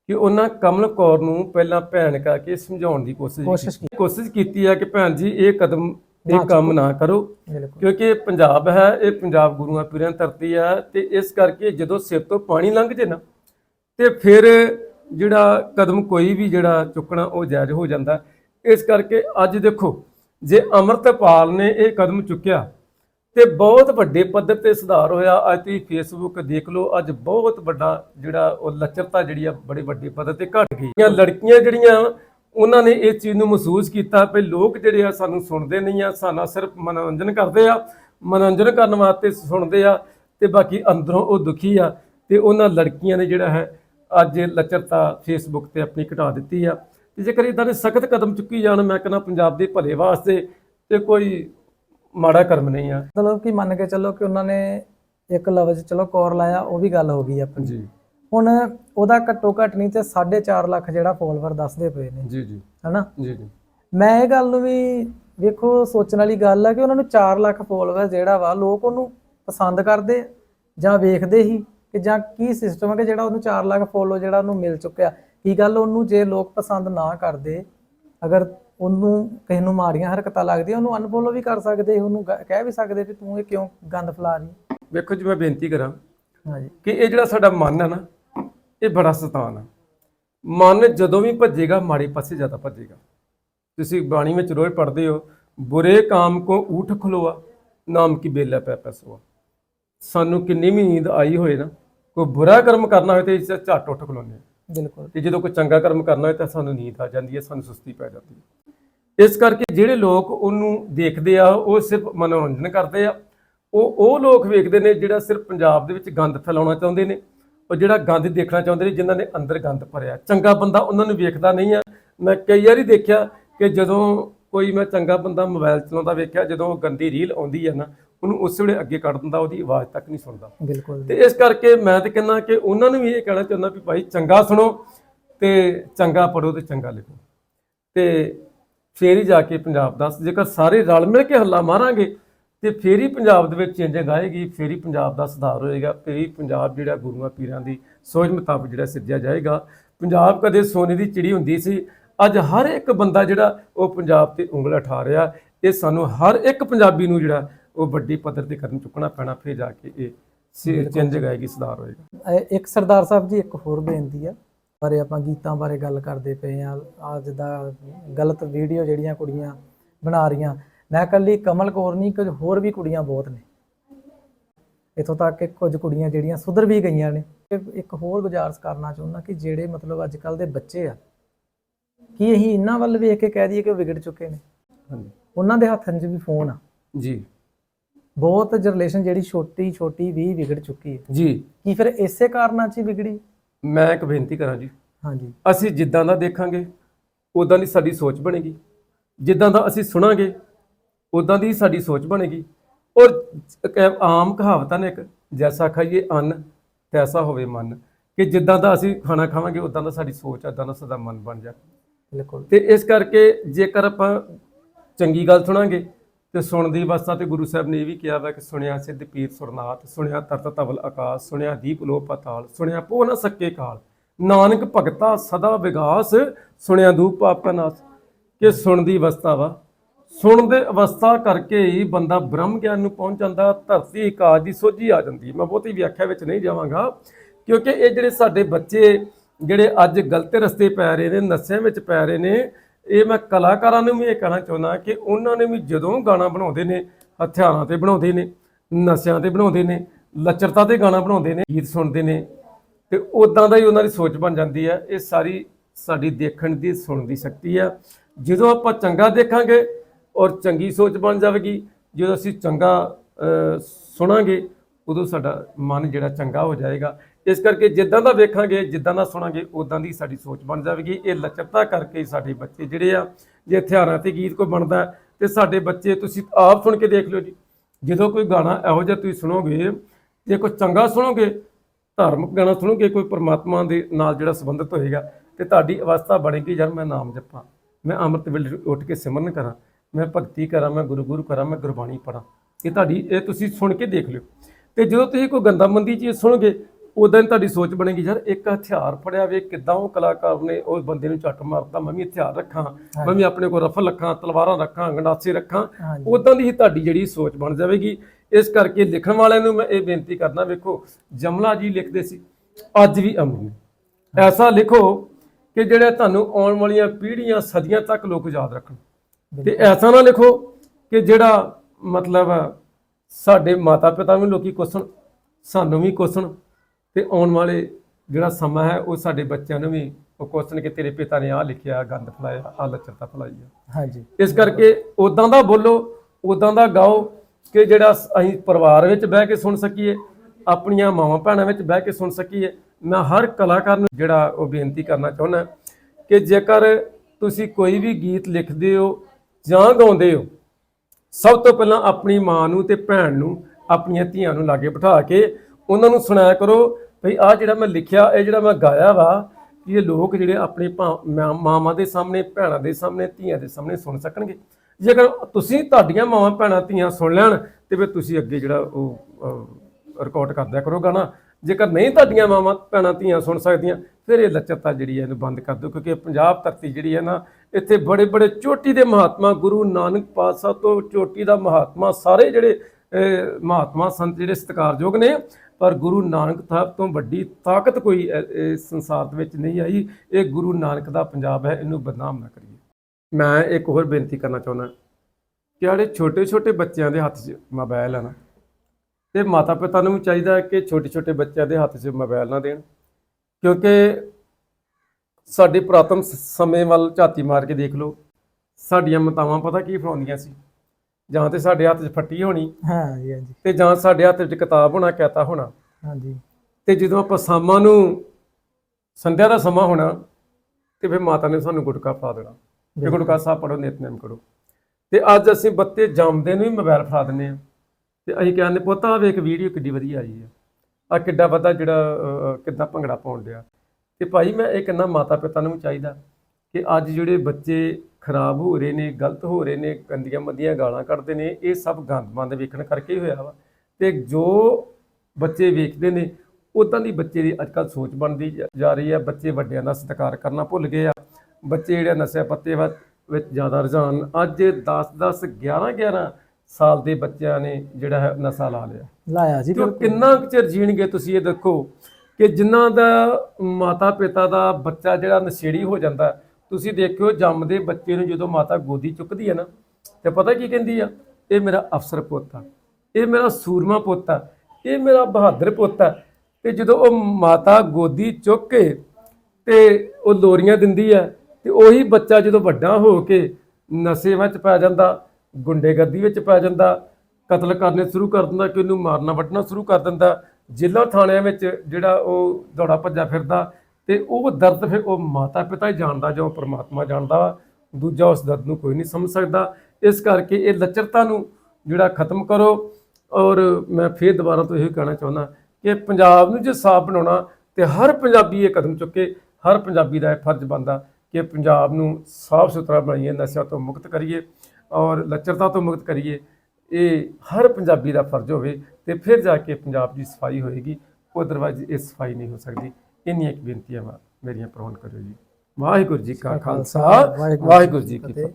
ਕਿ ਉਹਨਾਂ ਕਮਲ ਕੌਰ ਨੂੰ ਪਹਿਲਾਂ ਭੈਣ ਕਾ ਕੇ ਸਮਝਾਉਣ ਦੀ ਕੋਸ਼ਿਸ਼ ਕੋਸ਼ਿਸ਼ ਕੀਤੀ। ਕੋਸ਼ਿਸ਼ ਕੀਤੀ ਹੈ ਕਿ ਭੈਣ ਜੀ ਇਹ ਕਦਮ ਇਹ ਕੰਮ ਨਾ ਕਰੋ। ਕਿਉਂਕਿ ਇਹ ਪੰਜਾਬ ਹੈ ਇਹ ਪੰਜਾਬ ਗੁਰੂਆਂ ਪੀਰਾਂ ਧਰਤੀ ਹੈ ਤੇ ਇਸ ਕਰਕੇ ਜਦੋਂ ਸਿਰ ਤੋਂ ਪਾਣੀ ਲੰਘ ਜੇ ਨਾ ਤੇ ਫਿਰ ਜਿਹੜਾ ਕਦਮ ਕੋਈ ਵੀ ਜਿਹੜਾ ਚੁੱਕਣਾ ਉਹ ਜਾਇਜ਼ ਹੋ ਜਾਂਦਾ। ਇਸ ਕਰਕੇ ਅੱਜ ਦੇਖੋ ਜੇ ਅਮਰਤਪਾਲ ਨੇ ਇਹ ਕਦਮ ਚੁੱਕਿਆ ਤੇ ਬਹੁਤ ਵੱਡੇ ਪੱਧਰ ਤੇ ਸੁਧਾਰ ਹੋਇਆ। ਅੱਜ ਤੁਸੀਂ ਫੇਸਬੁੱਕ ਦੇਖ ਲਓ, ਅੱਜ ਬਹੁਤ ਵੱਡਾ ਜਿਹੜਾ ਉਹ ਲੱਚਰਤਾ ਜਿਹੜੀ ਆ ਬੜੇ ਵੱਡੇ ਪੱਧਰ ਤੇ ਘਟ ਗਈ। ਜਾਂ ਲੜਕੀਆਂ ਜਿਹੜੀਆਂ, ਉਹਨਾਂ ਨੇ ਇਸ ਚੀਜ਼ ਨੂੰ ਮਹਿਸੂਸ ਕੀਤਾ ਵੀ ਲੋਕ ਜਿਹੜੇ ਆ ਸਾਨੂੰ ਸੁਣਦੇ ਨਹੀਂ ਆ, ਸਾਨਾ ਸਿਰਫ ਮਨੋਰੰਜਨ ਕਰਦੇ ਆ, ਮਨੋਰੰਜਨ ਕਰਨ ਵਾਸਤੇ ਸੁਣਦੇ ਆ ਤੇ ਬਾਕੀ ਅੰਦਰੋਂ ਉਹ ਦੁਖੀ ਆ ਤੇ ਉਹਨਾਂ ਲੜਕੀਆਂ ਨੇ ਜਿਹੜਾ ਹੈ ਅੱਜ ਇਹ ਲੱਚਰਤਾ ਫੇਸਬੁੱਕ ਤੇ ਆਪਣੀ ਘਟਾ ਦਿੱਤੀ ਆ। ਤੇ ਜੇਕਰ ਇਦਾਂ ਦੇ ਸਖਤ ਕਦਮ ਚੁੱਕੀ ਜਾਣ, ਮੈਂ ਕਹਿੰਦਾ ਪੰਜਾਬ ਦੇ ਭਲੇ ਵਾਸਤੇ ਤੇ ਕੋਈ ਮਾੜਾ ਕਰਮ ਨਹੀਂ ਆ। ਮਤਲਬ ਕਿ ਮੰਨ ਕੇ ਚੱਲੋ ਕਿ ਉਹਨਾਂ ਨੇ ਇੱਕ ਲਫ਼ਜ਼ ਚਲੋ ਕੌਰ ਲਾਇਆ ਉਹ ਵੀ ਗੱਲ ਹੋ ਗਈ ਆਪਣੀ। ਜੀ। ਹੁਣ ਉਹਦਾ ਘੱਟੋ ਘੱਟ ਨਹੀਂ ਤੇ 4.5 ਲੱਖ ਜਿਹੜਾ ਫੋਲੋਵਰ ਦੱਸਦੇ ਪਏ ਨੇ। ਜੀ ਜੀ। ਹਨਾ? ਜੀ ਜੀ। ਮੈਂ ਇਹ ਗੱਲ ਨੂੰ ਵੀ ਵੇਖੋ ਸੋਚਣ ਵਾਲੀ ਗੱਲ ਹੈ ਕਿ ਉਹਨਾਂ ਨੂੰ 4 ਲੱਖ ਫੋਲੋਵਰ ਜਿਹੜਾ ਵਾ ਲੋਕ ਉਹਨੂੰ ਪਸੰਦ ਕਰਦੇ ਆ ਜਾਂ ਵੇਖਦੇ ਹੀ ਕਿ ਜਾਂ ਕੀ ਸਿਸਟਮ ਹੈ ਕਿ ਜਿਹੜਾ ਉਹਨੂੰ 4 ਲੱਖ ਫੋਲੋ ਜਿਹੜਾ ਉਹਨੂੰ ਮਿਲ ਚੁੱਕਿਆ। ਕੀ ਗੱਲ ਉਹਨੂੰ ਜੇ ਲੋਕ ਪਸੰਦ ਨਾ ਕਰਦੇ ਅਗਰ ਉਹਨੂੰ ਕਿਸੇ ਨੂੰ ਮਾੜੀਆਂ ਹਰਕਤਾਂ ਲੱਗਦੀਆਂ ਉਹਨੂੰ ਅਨਫੋਲੋ ਵੀ ਕਰ ਸਕਦੇ ਉਹਨੂੰ ਗ- ਕਹਿ ਵੀ ਸਕਦੇ ਵੀ ਤੂੰ ਇਹ ਕਿਉਂ ਗੰਦ ਫੈਲਾ ਰਹੀ ਵੇਖੋ ਜੀ ਮੈਂ ਬੇਨਤੀ ਕਰਾਂ ਹਾਂਜੀ। ਕਿ ਇਹ ਜਿਹੜਾ ਸਾਡਾ ਮਨ ਹੈ ਨਾ ਇਹ ਬੜਾ ਸਤਾਨ ਹੈ। ਮਨ ਜਦੋਂ ਵੀ ਭੱਜੇਗਾ ਮਾੜੇ ਪਾਸੇ ਜ਼ਿਆਦਾ ਭੱਜੇਗਾ। ਤੁਸੀਂ ਬਾਣੀ ਵਿੱਚ ਰੋਜ਼ ਪੜ੍ਹਦੇ ਹੋ ਬੁਰੇ ਕਾਮ ਕੋ ਊਠ ਖਲੋਆ ਨਾਮ ਕੀ ਬੇਲਾ ਪੈ ਪੈਸਵਾ ਸਾਨੂੰ ਕਿੰਨੀ ਵੀ ਨੀਂਦ ਆਈ ਹੋਏ ਨਾ ਕੋਈ ਬੁਰਾ ਕਰਮ ਕਰਨਾ ਹੋਏ ਤੇ ਇਸ ਝੱਟ ਉੱਠ ਖਲੋਨੇ ਬਿਲਕੁਲ ਤੇ ਜਦੋਂ ਕੋਈ ਚੰਗਾ ਕਰਮ ਕਰਨਾ ਹੋਏ ਤਾਂ ਸਾਨੂੰ ਨੀਂਦ ਆ ਜਾਂਦੀ ਹੈ, ਸਾਨੂੰ ਸੁਸਤੀ ਪੈ ਜਾਂਦੀ ਹੈ। ਇਸ ਕਰਕੇ ਜਿਹੜੇ ਲੋਕ ਉਹਨੂੰ ਦੇਖਦੇ ਆ, ਉਹ ਸਿਰਫ ਮਨੋਰੰਜਨ ਕਰਦੇ ਆ। ਉਹ ਉਹ ਲੋਕ ਵੇਖਦੇ ਨੇ ਜਿਹੜਾ ਸਿਰਫ ਪੰਜਾਬ ਦੇ ਵਿੱਚ ਗੰਦ ਫੈਲਾਉਣਾ ਚਾਹੁੰਦੇ ਨੇ, ਉਹ ਜਿਹੜਾ ਗੰਦ ਦੇਖਣਾ ਚਾਹੁੰਦੇ ਨੇ, ਜਿਨ੍ਹਾਂ ਨੇ ਅੰਦਰ ਗੰਦ ਭਰਿਆ। ਚੰਗਾ ਬੰਦਾ ਉਹਨਾਂ ਨੂੰ ਵੇਖਦਾ ਨਹੀਂ ਆ। ਮੈਂ ਕਈ ਵਾਰੀ ਦੇਖਿਆ ਕਿ ਜਦੋਂ ਕੋਈ ਮੈਂ ਚੰਗਾ ਬੰਦਾ ਮੋਬਾਈਲ ਚਲਾਉਂਦਾ ਵੇਖਿਆ, ਜਦੋਂ ਉਹ ਗੰਦੀ ਰੀਲ ਆਉਂਦੀ ਹੈ ਨਾ ਉਹਨੂੰ ਉਸ ਵੇਲੇ ਅੱਗੇ ਕੱਢ ਦਿੰਦਾ ਉਹਦੀ ਆਵਾਜ਼ ਤੱਕ ਨਹੀਂ ਸੁਣਦਾ। ਬਿਲਕੁਲ ਤੇ ਇਸ ਕਰਕੇ ਮੈਂ ਤੇ ਕਹਿੰਦਾ ਕਿ ਉਹਨਾਂ ਨੂੰ ਵੀ ਇਹ ਕਹਿਣਾ ਚਾਹੁੰਦਾ ਵੀ ਭਾਈ ਚੰਗਾ ਸੁਣੋ ਤੇ ਚੰਗਾ ਪੜੋ ਤੇ ਚੰਗਾ ਲਿਖੋ। ਤੇ ਫੇਰ ਹੀ ਜਾ ਕੇ ਪੰਜਾਬ ਦਾ ਜੇਕਰ ਸਾਰੇ ਰਲ ਮਿਲ ਕੇ ਹੱਲਾ ਮਾਰਾਂਗੇ ਤੇ ਫੇਰ ਹੀ ਪੰਜਾਬ ਦੇ ਵਿੱਚ ਚੇਂਜਿੰਗ ਆਏਗੀ ਫੇਰ ਹੀ ਪੰਜਾਬ ਦਾ ਸੁਧਾਰ ਹੋਏਗਾ ਫੇਰ ਹੀ ਪੰਜਾਬ ਜਿਹੜਾ ਗੁਰੂਆਂ ਪੀਰਾਂ ਦੀ ਸੋਚ ਮੁਤਾਬਕ ਜਿਹੜਾ ਸਿਰਜਿਆ ਜਾਏਗਾ। ਪੰਜਾਬ ਕਦੇ ਸੋਨੇ ਦੀ ਚਿੜੀ ਹੁੰਦੀ ਸੀ ਅੱਜ ਹਰ ਇੱਕ ਬੰਦਾ ਜਿਹੜਾ ਉਹ ਪੰਜਾਬ ਤੇ ਉਂਗਲ ਉਠਾ ਰਿਹਾ ਇਹ ਸਾਨੂੰ ਹਰ ਇੱਕ ਪੰਜਾਬੀ ਨੂੰ ਜਿਹੜਾ ਉਹ ਵੱਡੀ ਪੱਧਰ ਤੇ ਕਦਮ ਚੁੱਕਣਾ ਪੈਣਾ ਫੇਰ ਜਾ ਕੇ ਇਹ ਚੇਂਜਿੰਗ ਆਏਗੀ ਸੁਧਾਰ ਹੋਏਗਾ। ਇੱਕ ਸਰਦਾਰ ਸਾਹਿਬ ਜੀ ਇੱਕ ਹੋਰ ਬੇਨਤੀ ਆ ਬਾਰੇ ਆਪਾਂ ਗੀਤਾਂ ਬਾਰੇ ਗੱਲ ਕਰਦੇ ਪਏ ਆ ਅੱਜ ਦਾ ਗਲਤ ਵੀਡੀਓ ਜਿਹੜੀਆਂ ਕੁੜੀਆਂ ਬਣਾ ਰਹੀਆਂ। ਮੈਂ ਇਕੱਲੀ ਕਮਲ ਕੌਰ ਨਹੀਂ ਕੁਝ ਹੋਰ ਵੀ ਕੁੜੀਆਂ ਬਹੁਤ ਨੇ। ਇਥੋਂ ਤੱਕ ਕਿ ਕੁਝ ਕੁੜੀਆਂ ਜਿਹੜੀਆਂ ਸੁਧਰ ਵੀ ਗਈਆਂ ਨੇ। ਇੱਕ ਹੋਰ ਗੁਜ਼ਾਰਿਸ਼ ਕਰਨਾ ਚਾਹੁੰਦਾ ਕਿ ਜਿਹੜੇ ਮਤਲਬ ਅੱਜ ਕੱਲ ਦੇ ਬੱਚੇ ਆ ਕੀ ਅਸੀਂ ਇਹਨਾਂ ਵੱਲ ਵੇਖ ਕੇ ਕਹਿ ਦਈਏ ਕਿ ਉਹ ਵਿਗੜ ਚੁੱਕੇ ਨੇ? ਹਾਂਜੀ। ਉਹਨਾਂ ਦੇ ਹੱਥਾਂ 'ਚ ਵੀ ਫੋਨ ਆ। ਜੀ। ਬਹੁਤ ਜਨਰੇਸ਼ਨ ਜਿਹੜੀ ਛੋਟੀ ਛੋਟੀ ਵੀ ਵਿਗੜ ਚੁੱਕੀ ਹੈ। ਜੀ। ਕੀ ਫਿਰ ਇਸੇ ਕਾਰਨਾਂ 'ਚ ਹੀ ਵਿਗੜੀ? ਮੈਂ ਇੱਕ ਬੇਨਤੀ ਕਰਾਂ ਜੀ। ਹਾਂਜੀ। ਅਸੀਂ ਜਿੱਦਾਂ ਦਾ ਦੇਖਾਂਗੇ ਉਦਾਂ ਦੀ ਸਾਡੀ ਸੋਚ ਬਣੇਗੀ। ਜਿੱਦਾਂ ਦਾ ਅਸੀਂ ਸੁਣਾਂਗੇ ਉਦਾਂ ਦੀ ਸਾਡੀ ਸੋਚ ਬਣੇਗੀ। ਔਰ ਆਮ ਕਹਾਵਤਾਂ ਨੇ ਇੱਕ ਜੈਸਾ ਖਾਈਏ ਅੰਨ ਤੈਸਾ ਹੋਵੇ ਮਨ। ਕਿ ਜਿੱਦਾਂ ਦਾ ਅਸੀਂ ਖਾਣਾ ਖਾਵਾਂਗੇ ਉਦਾਂ ਦਾ ਸਾਡੀ ਸੋਚ ਉਦਾਂ ਦਾ ਸਾਡਾ ਮਨ ਬਣ ਜਾ। ਬਿਲਕੁਲ। ਤੇ ਇਸ ਕਰਕੇ ਜੇਕਰ ਆਪਾਂ ਚੰਗੀ ਗੱਲ ਸੁਣਾਂਗੇ ਤੇ ਸੁਣਦੀ ਅਵਸਥਾ ਤੇ ਗੁਰੂ ਸਾਹਿਬ ਨੇ ਇਹ ਵੀ ਕਿਹਾ ਵਾ ਕਿ ਸੁਣਿਆ ਸਿੱਧ ਪੀਰ ਸੁਰਨਾਥ, ਸੁਣਿਆ ਤਰਤ ਤਵਲ ਆਕਾਸ਼, ਸੁਣਿਆ ਦੀਪ ਲੋ ਪਤਾਲ ਸੁਣਿਆ ਪੋ ਨਾ ਸਕੇ ਕਾਲ। ਨਾਨਕ ਭਗਤਾ ਸਦਾ ਵਿਗਾਸ, ਸੁਣਿਆ ਦੂਪ ਪਾਪ ਕਾ ਨਾਸ। ਕਿ ਸੁਣਦੀ ਅਵਸਥਾ ਵਾ। ਸੁਣਦੇ ਅਵਸਥਾ ਕਰਕੇ ਹੀ ਬੰਦਾ ਬ੍ਰਹਮ ਗਿਆਨ ਨੂੰ ਪਹੁੰਚ ਜਾਂਦਾ, ਧਰਤੀ ਆਕਾਸ਼ ਦੀ ਸੋਝੀ ਆ ਜਾਂਦੀ। ਮੈਂ ਬਹੁਤੀ ਵਿਆਖਿਆ ਵਿੱਚ ਨਹੀਂ ਜਾਵਾਂਗਾ, ਕਿਉਂਕਿ ਇਹ ਜਿਹੜੇ ਸਾਡੇ ਬੱਚੇ ਜਿਹੜੇ ਅੱਜ ਗਲਤ ਰਸਤੇ ਪੈ ਰਹੇ ਨੇ, ਨਸ਼ਿਆਂ ਵਿੱਚ ਪੈ ਰਹੇ ਨੇ ਇਹ ਮੈਂ ਕਲਾਕਾਰਾਂ ਨੂੰ ਵੀ ਇਹ ਕਹਿਣਾ ਚਾਹੁੰਦਾ ਕਿ ਉਹਨਾਂ ਨੇ ਵੀ ਜਦੋਂ ਗਾਣਾ ਬਣਾਉਂਦੇ ਨੇ, ਹਥਿਆਰਾਂ ਤੇ ਬਣਾਉਂਦੇ ਨੇ, ਨਸ਼ਿਆਂ ਤੇ ਬਣਾਉਂਦੇ ਨੇ, ਲੱਚਰਤਾ ਤੇ ਗਾਣਾ ਬਣਾਉਂਦੇ ਨੇ, ਗੀਤ ਸੁਣਦੇ ਨੇ, ਤੇ ਉਦਾਂ ਦਾ ਹੀ ਉਹਨਾਂ ਦੀ ਸੋਚ ਬਣ ਜਾਂਦੀ ਹੈ ਇਹ ਸਾਰੀ ਸਾਡੀ ਦੇਖਣ ਦੀ, ਸੁਣਨ ਦੀ ਸ਼ਕਤੀ ਆ। ਜਦੋਂ ਆਪਾਂ ਚੰਗਾ ਦੇਖਾਂਗੇ ਔਰ ਚੰਗੀ ਸੋਚ ਬਣ ਜਾਵੇਗੀ, ਜਦੋਂ ਅਸੀਂ ਚੰਗਾ ਸੁਣਾਂਗੇ, ਉਦੋਂ ਸਾਡਾ ਮਨ ਜਿਹੜਾ ਚੰਗਾ ਹੋ ਜਾਏਗਾ। ਇਸ ਕਰਕੇ ਜਿੱਦਾਂ ਦਾ ਵੇਖਾਂਗੇ ਜਿੱਦਾਂ ਦਾ ਸੁਣਾਂਗੇ ਉਦਾਂ ਦੀ ਸਾਡੀ ਸੋਚ ਬਣ ਜਾਵੇਗੀ। ਇਹ ਲੱਚਰਤਾ ਕਰਕੇ ਸਾਡੇ ਬੱਚੇ ਜਿਹੜੇ ਆ ਜੇ ਹਥਿਆਰਾਂ ਤੇ ਗੀਤ ਕੋਈ ਬਣਦਾ ਹੈ, ਤੇ ਸਾਡੇ ਬੱਚੇ ਤੁਸੀਂ ਆਪ ਸੁਣ ਕੇ ਦੇਖ ਲਿਓ ਜੀ। ਜਦੋਂ ਕੋਈ ਗਾਣਾ ਇਹੋ ਜਿਹਾ ਤੁਸੀਂ ਸੁਣੋਗੇ ਜੇ ਕੋਈ ਚੰਗਾ ਸੁਣੋਗੇ ਧਾਰਮਿਕ ਗਾਣਾ ਸੁਣੋਗੇ ਕੋਈ ਪਰਮਾਤਮਾ ਦੇ ਨਾਲ ਜਿਹੜਾ ਸੰਬੰਧਿਤ ਹੋਏਗਾ ਤੇ ਤੁਹਾਡੀ ਅਵਸਥਾ ਬਣੇਗੀ ਯਾਰ ਮੈਂ ਨਾਮ ਜਪਾਂ ਮੈਂ ਅੰਮ੍ਰਿਤ ਵੇਲੇ ਉੱਠ ਕੇ ਸਿਮਰਨ ਕਰਾਂ ਮੈਂ ਭਗਤੀ ਕਰਾਂ ਮੈਂ ਗੁਰੂ ਗੁਰੂ ਕਰਾਂ ਮੈਂ ਗੁਰਬਾਣੀ ਪੜਾਂ ਇਹ ਤੁਹਾਡੀ ਇਹ ਤੁਸੀਂ ਸੁਣ ਕੇ ਦੇਖ ਲਿਓ। ਤੇ ਜਦੋਂ ਤੁਸੀਂ ਕੋਈ ਗੰਦਾ ਮੰਦੀ ਚੀਜ਼ ਸੁਣੋਗੇ ਉਦੋਂ ਹੀ ਤੁਹਾਡੀ ਸੋਚ ਬਣੇਗੀ ਯਾਰ ਇੱਕ ਹਥਿਆਰ ਫੜਿਆ ਵੇ ਕਿਦਾਂ ਉਹ ਕਲਾਕਾਰ ਨੇ ਉਹ ਬੰਦੇ ਨੂੰ ਝੱਟ ਮਾਰਦਾ ਮੈਂ ਵੀ ਹਥਿਆਰ ਰੱਖਾਂ ਮੈਂ ਵੀ ਆਪਣੇ ਕੋਲ ਰਫਲ ਰੱਖਾਂ ਤਲਵਾਰਾਂ ਰੱਖਾਂ ਗੰਡਾਸੇ ਰੱਖਾਂ ਉਦਾਂ ਦੀ ਹੀ ਤੁਹਾਡੀ ਜਿਹੜੀ ਸੋਚ ਬਣ ਜਾਵੇਗੀ। ਇਸ ਕਰਕੇ ਲਿਖਣ ਵਾਲਿਆਂ ਨੂੰ ਮੈਂ ਇਹ ਬੇਨਤੀ ਕਰਨਾ ਵੇਖੋ ਜਮਲਾ ਜੀ ਲਿਖਦੇ ਸੀ ਅੱਜ ਵੀ ਅਮਰ ਨੇ ਐਸਾ ਲਿਖੋ ਕਿ ਜਿਹੜੇ ਤੁਹਾਨੂੰ ਆਉਣ ਵਾਲੀਆਂ ਪੀੜ੍ਹੀਆਂ ਸਦੀਆਂ ਤੱਕ ਲੋਕ ਯਾਦ ਰੱਖਣ। ਤੇ ਐਸਾ ਨਾ ਲਿਖੋ ਕਿ ਜਿਹੜਾ ਮਤਲਬ ਸਾਡੇ ਮਾਤਾ ਪਿਤਾ ਨੂੰ ਲੋਕੀ ਕੋਸਣ ਸਾਨੂੰ ਵੀ ਕੋਸਣ ਤੇ ਆਉਣ ਵਾਲੇ ਜਿਹੜਾ ਸਮਾਂ ਹੈ ਉਹ ਸਾਡੇ ਬੱਚਿਆਂ ਨੂੰ ਵੀ ਉਹ ਕੋਸਣ ਕਿ ਤੇਰੇ ਪਿਤਾ ਨੇ ਆਹ ਲਿਖਿਆ ਗੰਦ ਫਲਾਇਆ ਆਹ ਲੱਚਰਤਾ ਫਲਾਈ ਆ। ਹਾਂਜੀ। ਇਸ ਕਰਕੇ ਉਦਾਂ ਦਾ ਬੋਲੋ ਉਦਾਂ ਦਾ ਗਾਓ ਕਿ ਜਿਹੜਾ ਅਸੀਂ ਪਰਿਵਾਰ ਵਿੱਚ ਬਹਿ ਕੇ ਸੁਣ ਸਕੀਏ ਆਪਣੀਆਂ ਮਾਵਾਂ ਭੈਣਾਂ ਵਿੱਚ ਬਹਿ ਕੇ ਸੁਣ ਸਕੀਏ। ਮੈਂ ਹਰ ਕਲਾਕਾਰ ਨੂੰ ਜਿਹੜਾ ਉਹ ਬੇਨਤੀ ਕਰਨਾ ਚਾਹੁੰਦਾ ਕਿ ਜੇਕਰ ਤੁਸੀਂ ਕੋਈ ਵੀ ਗੀਤ ਲਿਖਦੇ ਹੋ ਜਾਂ ਗਾਉਂਦੇ ਹੋ ਸਭ ਤੋਂ ਪਹਿਲਾਂ ਆਪਣੀ ਮਾਂ ਨੂੰ ਤੇ ਭੈਣ ਨੂੰ ਆਪਣੀਆਂ ਧੀਆਂ ਨੂੰ ਲਾਗੇ ਬਿਠਾ ਕੇ ਉਹਨਾਂ ਨੂੰ ਸੁਣਾਇਆ ਕਰੋ ਭਈ ਆ ਜਿਹੜਾ ਮੈਂ ਲਿਖਿਆ, ਇਹ ਜਿਹੜਾ ਮੈਂ ਗਾਇਆ ਵਾ ਕਿ ਇਹ ਲੋਕ ਜਿਹੜੇ ਆਪਣੇ ਭਾ- ਮਾਂ- ਮਾਵਾਂ ਦੇ ਸਾਹਮਣੇ, ਭੈਣਾਂ ਦੇ ਸਾਹਮਣੇ, ਧੀਆਂ ਦੇ ਸਾਹਮਣੇ ਸੁਣ ਸਕਣਗੇ। ਜੇਕਰ ਤੁਸੀਂ ਤੁਹਾਡੀਆਂ ਮਾਵਾਂ, ਭੈਣਾਂ, ਧੀਆਂ ਸੁਣ ਲੈਣ, ਤੇ ਫਿਰ ਤੁਸੀਂ ਅੱਗੇ ਜਿਹੜਾ ਉਹ ਰਿਕਾਰਡ ਕਰਦਿਆ ਕਰੋ ਗਾਣਾ। ਜੇਕਰ ਨਹੀਂ ਤੁਹਾਡੀਆਂ ਮਾਵਾਂ, ਭੈਣਾਂ, ਧੀਆਂ ਸੁਣ ਸਕਦੀਆਂ, ਫਿਰ ਇਹ ਲੱਚਰਤਾ ਜਿਹੜੀ ਹੈ ਇਹਨੂੰ ਬੰਦ ਕਰ ਦਿਓ, ਕਿਉਂਕਿ ਪੰਜਾਬ ਧਰਤੀ ਜਿਹੜੀ ਹੈ ਨਾ, ਇੱਥੇ ਬੜੇ ਬੜੇ ਚੋਟੀ ਦੇ ਮਹਾਤਮਾ, ਗੁਰੂ ਨਾਨਕ ਪਾਤਸ਼ਾਹ ਤੋਂ ਚੋਟੀ ਦਾ ਮਹਾਤਮਾ, ਸਾਰੇ ਜਿਹੜੇ ਮਹਾਤਮਾ ਸੰਤ ਜਿਹੜੇ ਸਤਿਕਾਰਯੋਗ ਨੇ ਪਰ ਗੁਰੂ ਨਾਨਕ ਸਾਹਿਬ ਤੋਂ ਵੱਡੀ ਤਾਕਤ ਕੋਈ ਇਸ ਸੰਸਾਰ ਦੇ ਵਿੱਚ ਨਹੀਂ ਆਈ। ਇਹ ਗੁਰੂ ਨਾਨਕ ਦਾ ਪੰਜਾਬ ਹੈ, ਇਹਨੂੰ ਬਦਨਾਮ ਨਾ ਕਰੀਏ। ਮੈਂ ਇੱਕ ਹੋਰ ਬੇਨਤੀ ਕਰਨਾ ਚਾਹੁੰਦਾ। ਕਿ ਜਿਹੜੇ ਛੋਟੇ ਛੋਟੇ ਬੱਚਿਆਂ ਦੇ ਹੱਥ 'ਚ ਮੋਬਾਈਲ ਆ ਨਾ, ਤੇ ਮਾਤਾ ਪਿਤਾ ਨੂੰ ਵੀ ਚਾਹੀਦਾ ਕਿ ਛੋਟੇ ਛੋਟੇ ਬੱਚਿਆਂ ਦੇ ਹੱਥ 'ਚ ਮੋਬਾਈਲ ਨਾ ਦੇਣ। ਕਿਉਂਕਿ ਸਾਡੇ ਪੁਰਾਤਨ ਸਮੇਂ ਵੱਲ ਝਾਤੀ ਮਾਰ ਕੇ ਦੇਖ ਲਓ, ਸਾਡੀਆਂ ਮਾਤਾਵਾਂ ਪਤਾ ਕੀ ਫੜਾਉਂਦੀਆਂ ਸੀ? ਜਾਂ ਤੇ ਸਾਡੇ ਹੱਥ 'ਚ ਫੱਟੀ ਹੋਣੀ ਹਾਂ ਜੀ ਹਾਂਜੀ। ਤੇ ਜਾਂ ਸਾਡੇ ਹੱਥ 'ਚ ਕਿਤਾਬ ਹੋਣਾ ਕਹਿਤਾ ਹੋਣਾ। ਹਾਂਜੀ। ਤੇ ਜਦੋਂ ਆਪਾਂ ਸ਼ਾਮਾਂ ਨੂੰ ਸੰਧਿਆ ਦਾ ਸਮਾਂ ਹੋਣਾ ਤੇ ਫਿਰ ਮਾਤਾ ਨੇ ਸਾਨੂੰ ਗੁਟਕਾ ਪਾ ਦੇਣਾ। ਕਿ ਗੁਟਕਾ ਸਾਹਿਬ ਪੜੋ ਨਿਤਨੇਮ ਕਰੋ। ਤੇ ਅੱਜ ਅਸੀਂ ਬੱਤੇ ਜੰਮਦੇ ਨੂੰ ਹੀ ਮੋਬਾਈਲ ਫੜਾ ਦਿੰਦੇ ਆ ਤੇ ਅਸੀਂ ਕਹਿੰਦੇ ਪੁੱਤ ਆ ਵੇਖ ਵੀਡੀਓ ਕਿੱਡੀ ਵਧੀਆ ਆਈ ਆ ਆ ਕਿੱਡਾ ਵੱਡਾ ਜਿਹੜਾ ਕਿੱਦਾਂ ਭੰਗੜਾ ਪਾਉਣ ਡਿਆ। ਤੇ ਭਾਈ ਮੈਂ ਇਹ ਕਹਿੰਦਾ ਮਾਤਾ ਪਿਤਾ ਨੂੰ ਚਾਹੀਦਾ ਕਿ ਅੱਜ ਜਿਹੜੇ ਬੱਚੇ ਖਰਾਬ ਹੋ ਰਹੇ ਨੇ ਗਲਤ ਹੋ ਰਹੇ ਨੇ ਗੰਦੀਆਂ ਮੰਦੀਆਂ ਗਾਲਾਂ ਕੱਢਦੇ ਨੇ ਇਹ ਸਭ ਗੰਦਮੰਦ ਵੇਖਣ ਕਰਕੇ ਹੀ ਹੋਇਆ ਵਾ। ਤੇ ਜੋ ਬੱਚੇ ਵੇਖਦੇ ਨੇ ਉਦਾਂ ਦੀ ਬੱਚੇ ਦੀ ਅੱਜਕੱਲ ਸੋਚ ਬਣਦੀ ਜਾ- ਰਹੀ ਹੈ ਬੱਚੇ ਵੱਡਿਆਂ ਦਾ ਸਤਿਕਾਰ ਕਰਨਾ ਭੁੱਲ ਗਏ ਆ। ਬੱਚੇ ਜਿਹੜੇ ਨਸ਼ੇ ਪੱਤੇ ਵਿੱਚ ਜ਼ਿਆਦਾ ਰੁਝਾਨ ਅੱਜ 10 10 11 11 ਸਾਲ ਦੇ ਬੱਚਿਆਂ ਨੇ ਜਿਹੜਾ ਹੈ ਨਸ਼ਾ ਲਾ ਲਿਆ। ਲਾਇਆ ਜੀ ਤੇ ਕਿੰਨਾ ਚਿਰ ਜੀਣਗੇ ਤੁਸੀਂ ਇਹ ਦੇਖੋ ਕਿ ਜਿਨ੍ਹਾਂ ਦਾ ਮਾਤਾ ਪਿਤਾ ਦਾ ਬੱਚਾ ਜਿਹੜਾ ਨਸ਼ੇੜੀ ਹੋ ਜਾਂਦਾ ਤੁਸੀਂ ਦੇਖਿਓ ਜੰਮਦੇ ਬੱਚੇ ਨੂੰ ਜਦੋਂ ਮਾਤਾ ਗੋਦੀ ਚੁੱਕਦੀ ਹੈ ਨਾ, ਤੇ ਪਤਾ ਕੀ ਕਹਿੰਦੀ ਆ? ਇਹ ਮੇਰਾ ਅਫਸਰ ਪੁੱਤ ਆ। ਇਹ ਮੇਰਾ ਸੂਰਮਾ ਪੁੱਤ ਆ। ਇਹ ਮੇਰਾ ਬਹਾਦਰ ਪੁੱਤ ਆ। ਤੇ ਜਦੋਂ ਉਹ ਮਾਤਾ ਗੋਦੀ ਚੁੱਕ ਕੇ ਤੇ ਉਹ ਲੋਰੀਆਂ ਦਿੰਦੀ ਆ, ਤੇ ਉਹੀ ਬੱਚਾ ਜਦੋਂ ਵੱਡਾ ਹੋ ਕੇ ਨਸ਼ੇ ਵਿੱਚ ਪੈ ਜਾਂਦਾ, ਗੁੰਡੇਗਰਦੀ ਵਿੱਚ ਪੈ ਜਾਂਦਾ, ਕਤਲ ਕਰਨੇ ਸ਼ੁਰੂ ਕਰ ਦਿੰਦਾ, ਕਿ ਉਹਨੂੰ ਮਾਰਨਾ ਵੱਟਣਾ ਸ਼ੁਰੂ ਕਰ ਦਿੰਦਾ, ਜ਼ਿਲ੍ਹਾ ਥਾਣਿਆਂ ਵਿੱਚ ਜਿਹੜਾ ਉਹ ਦੌੜਾ ਭੱਜਾ ਫਿਰਦਾ ਤੇ ਉਹ ਦਰਦ ਫਿਰ ਉਹ ਮਾਤਾ ਪਿਤਾ ਹੀ ਜਾਣਦਾ ਜੋ ਪਰਮਾਤਮਾ ਜਾਣਦਾ ਵਾ, ਦੂਜਾ ਉਸ ਦਰਦ ਨੂੰ ਕੋਈ ਨਹੀਂ ਸਮਝ ਸਕਦਾ। ਇਸ ਕਰਕੇ ਇਹ ਲੱਚਰਤਾ ਨੂੰ ਜਿਹੜਾ ਖਤਮ ਕਰੋ। ਔਰ ਮੈਂ ਫੇਰ ਦੁਬਾਰਾ ਤੋਂ ਇਹ ਕਹਿਣਾ ਚਾਹੁੰਦਾ ਕਿ ਪੰਜਾਬ ਨੂੰ ਜੇ ਸਾਫ਼ ਬਣਾਉਣਾ ਤੇ ਹਰ ਪੰਜਾਬੀ ਇਹ ਕਦਮ ਚੁੱਕੇ, ਹਰ ਪੰਜਾਬੀ ਦਾ ਇਹ ਫਰਜ਼ ਬਣਦਾ ਕਿ ਪੰਜਾਬ ਨੂੰ ਸਾਫ਼ ਸੁਥਰਾ ਬਣਾਈਏ, ਨਸ਼ਿਆਂ ਤੋਂ ਮੁਕਤ ਕਰੀਏ ਔਰ ਲੱਚਰਤਾ ਤੋਂ ਮੁਕਤ ਕਰੀਏ। ਇਹ ਹਰ ਪੰਜਾਬੀ ਦਾ ਫਰਜ਼ ਹੋਵੇ ਤੇ ਫਿਰ ਜਾ ਕੇ ਪੰਜਾਬ ਦੀ ਸਫ਼ਾਈ ਹੋਏਗੀ ਅਦਰਵਾਇਜ਼ ਇਹ ਸਫ਼ਾਈ ਨਹੀਂ ਹੋ ਸਕਦੀ। ਇੰਨੀਆਂ ਇੱਕ ਬੇਨਤੀਆਂ ਵਾ ਮੇਰੀਆਂ ਪ੍ਰਵਾਨ ਕਰਿਓ ਜੀ। ਵਾਹਿਗੁਰੂ ਜੀ ਕਾ ਖਾਲਸਾ ਵਾਹਿਗੁਰੂ ਜੀ ਕੀ ਫਤਿਹ।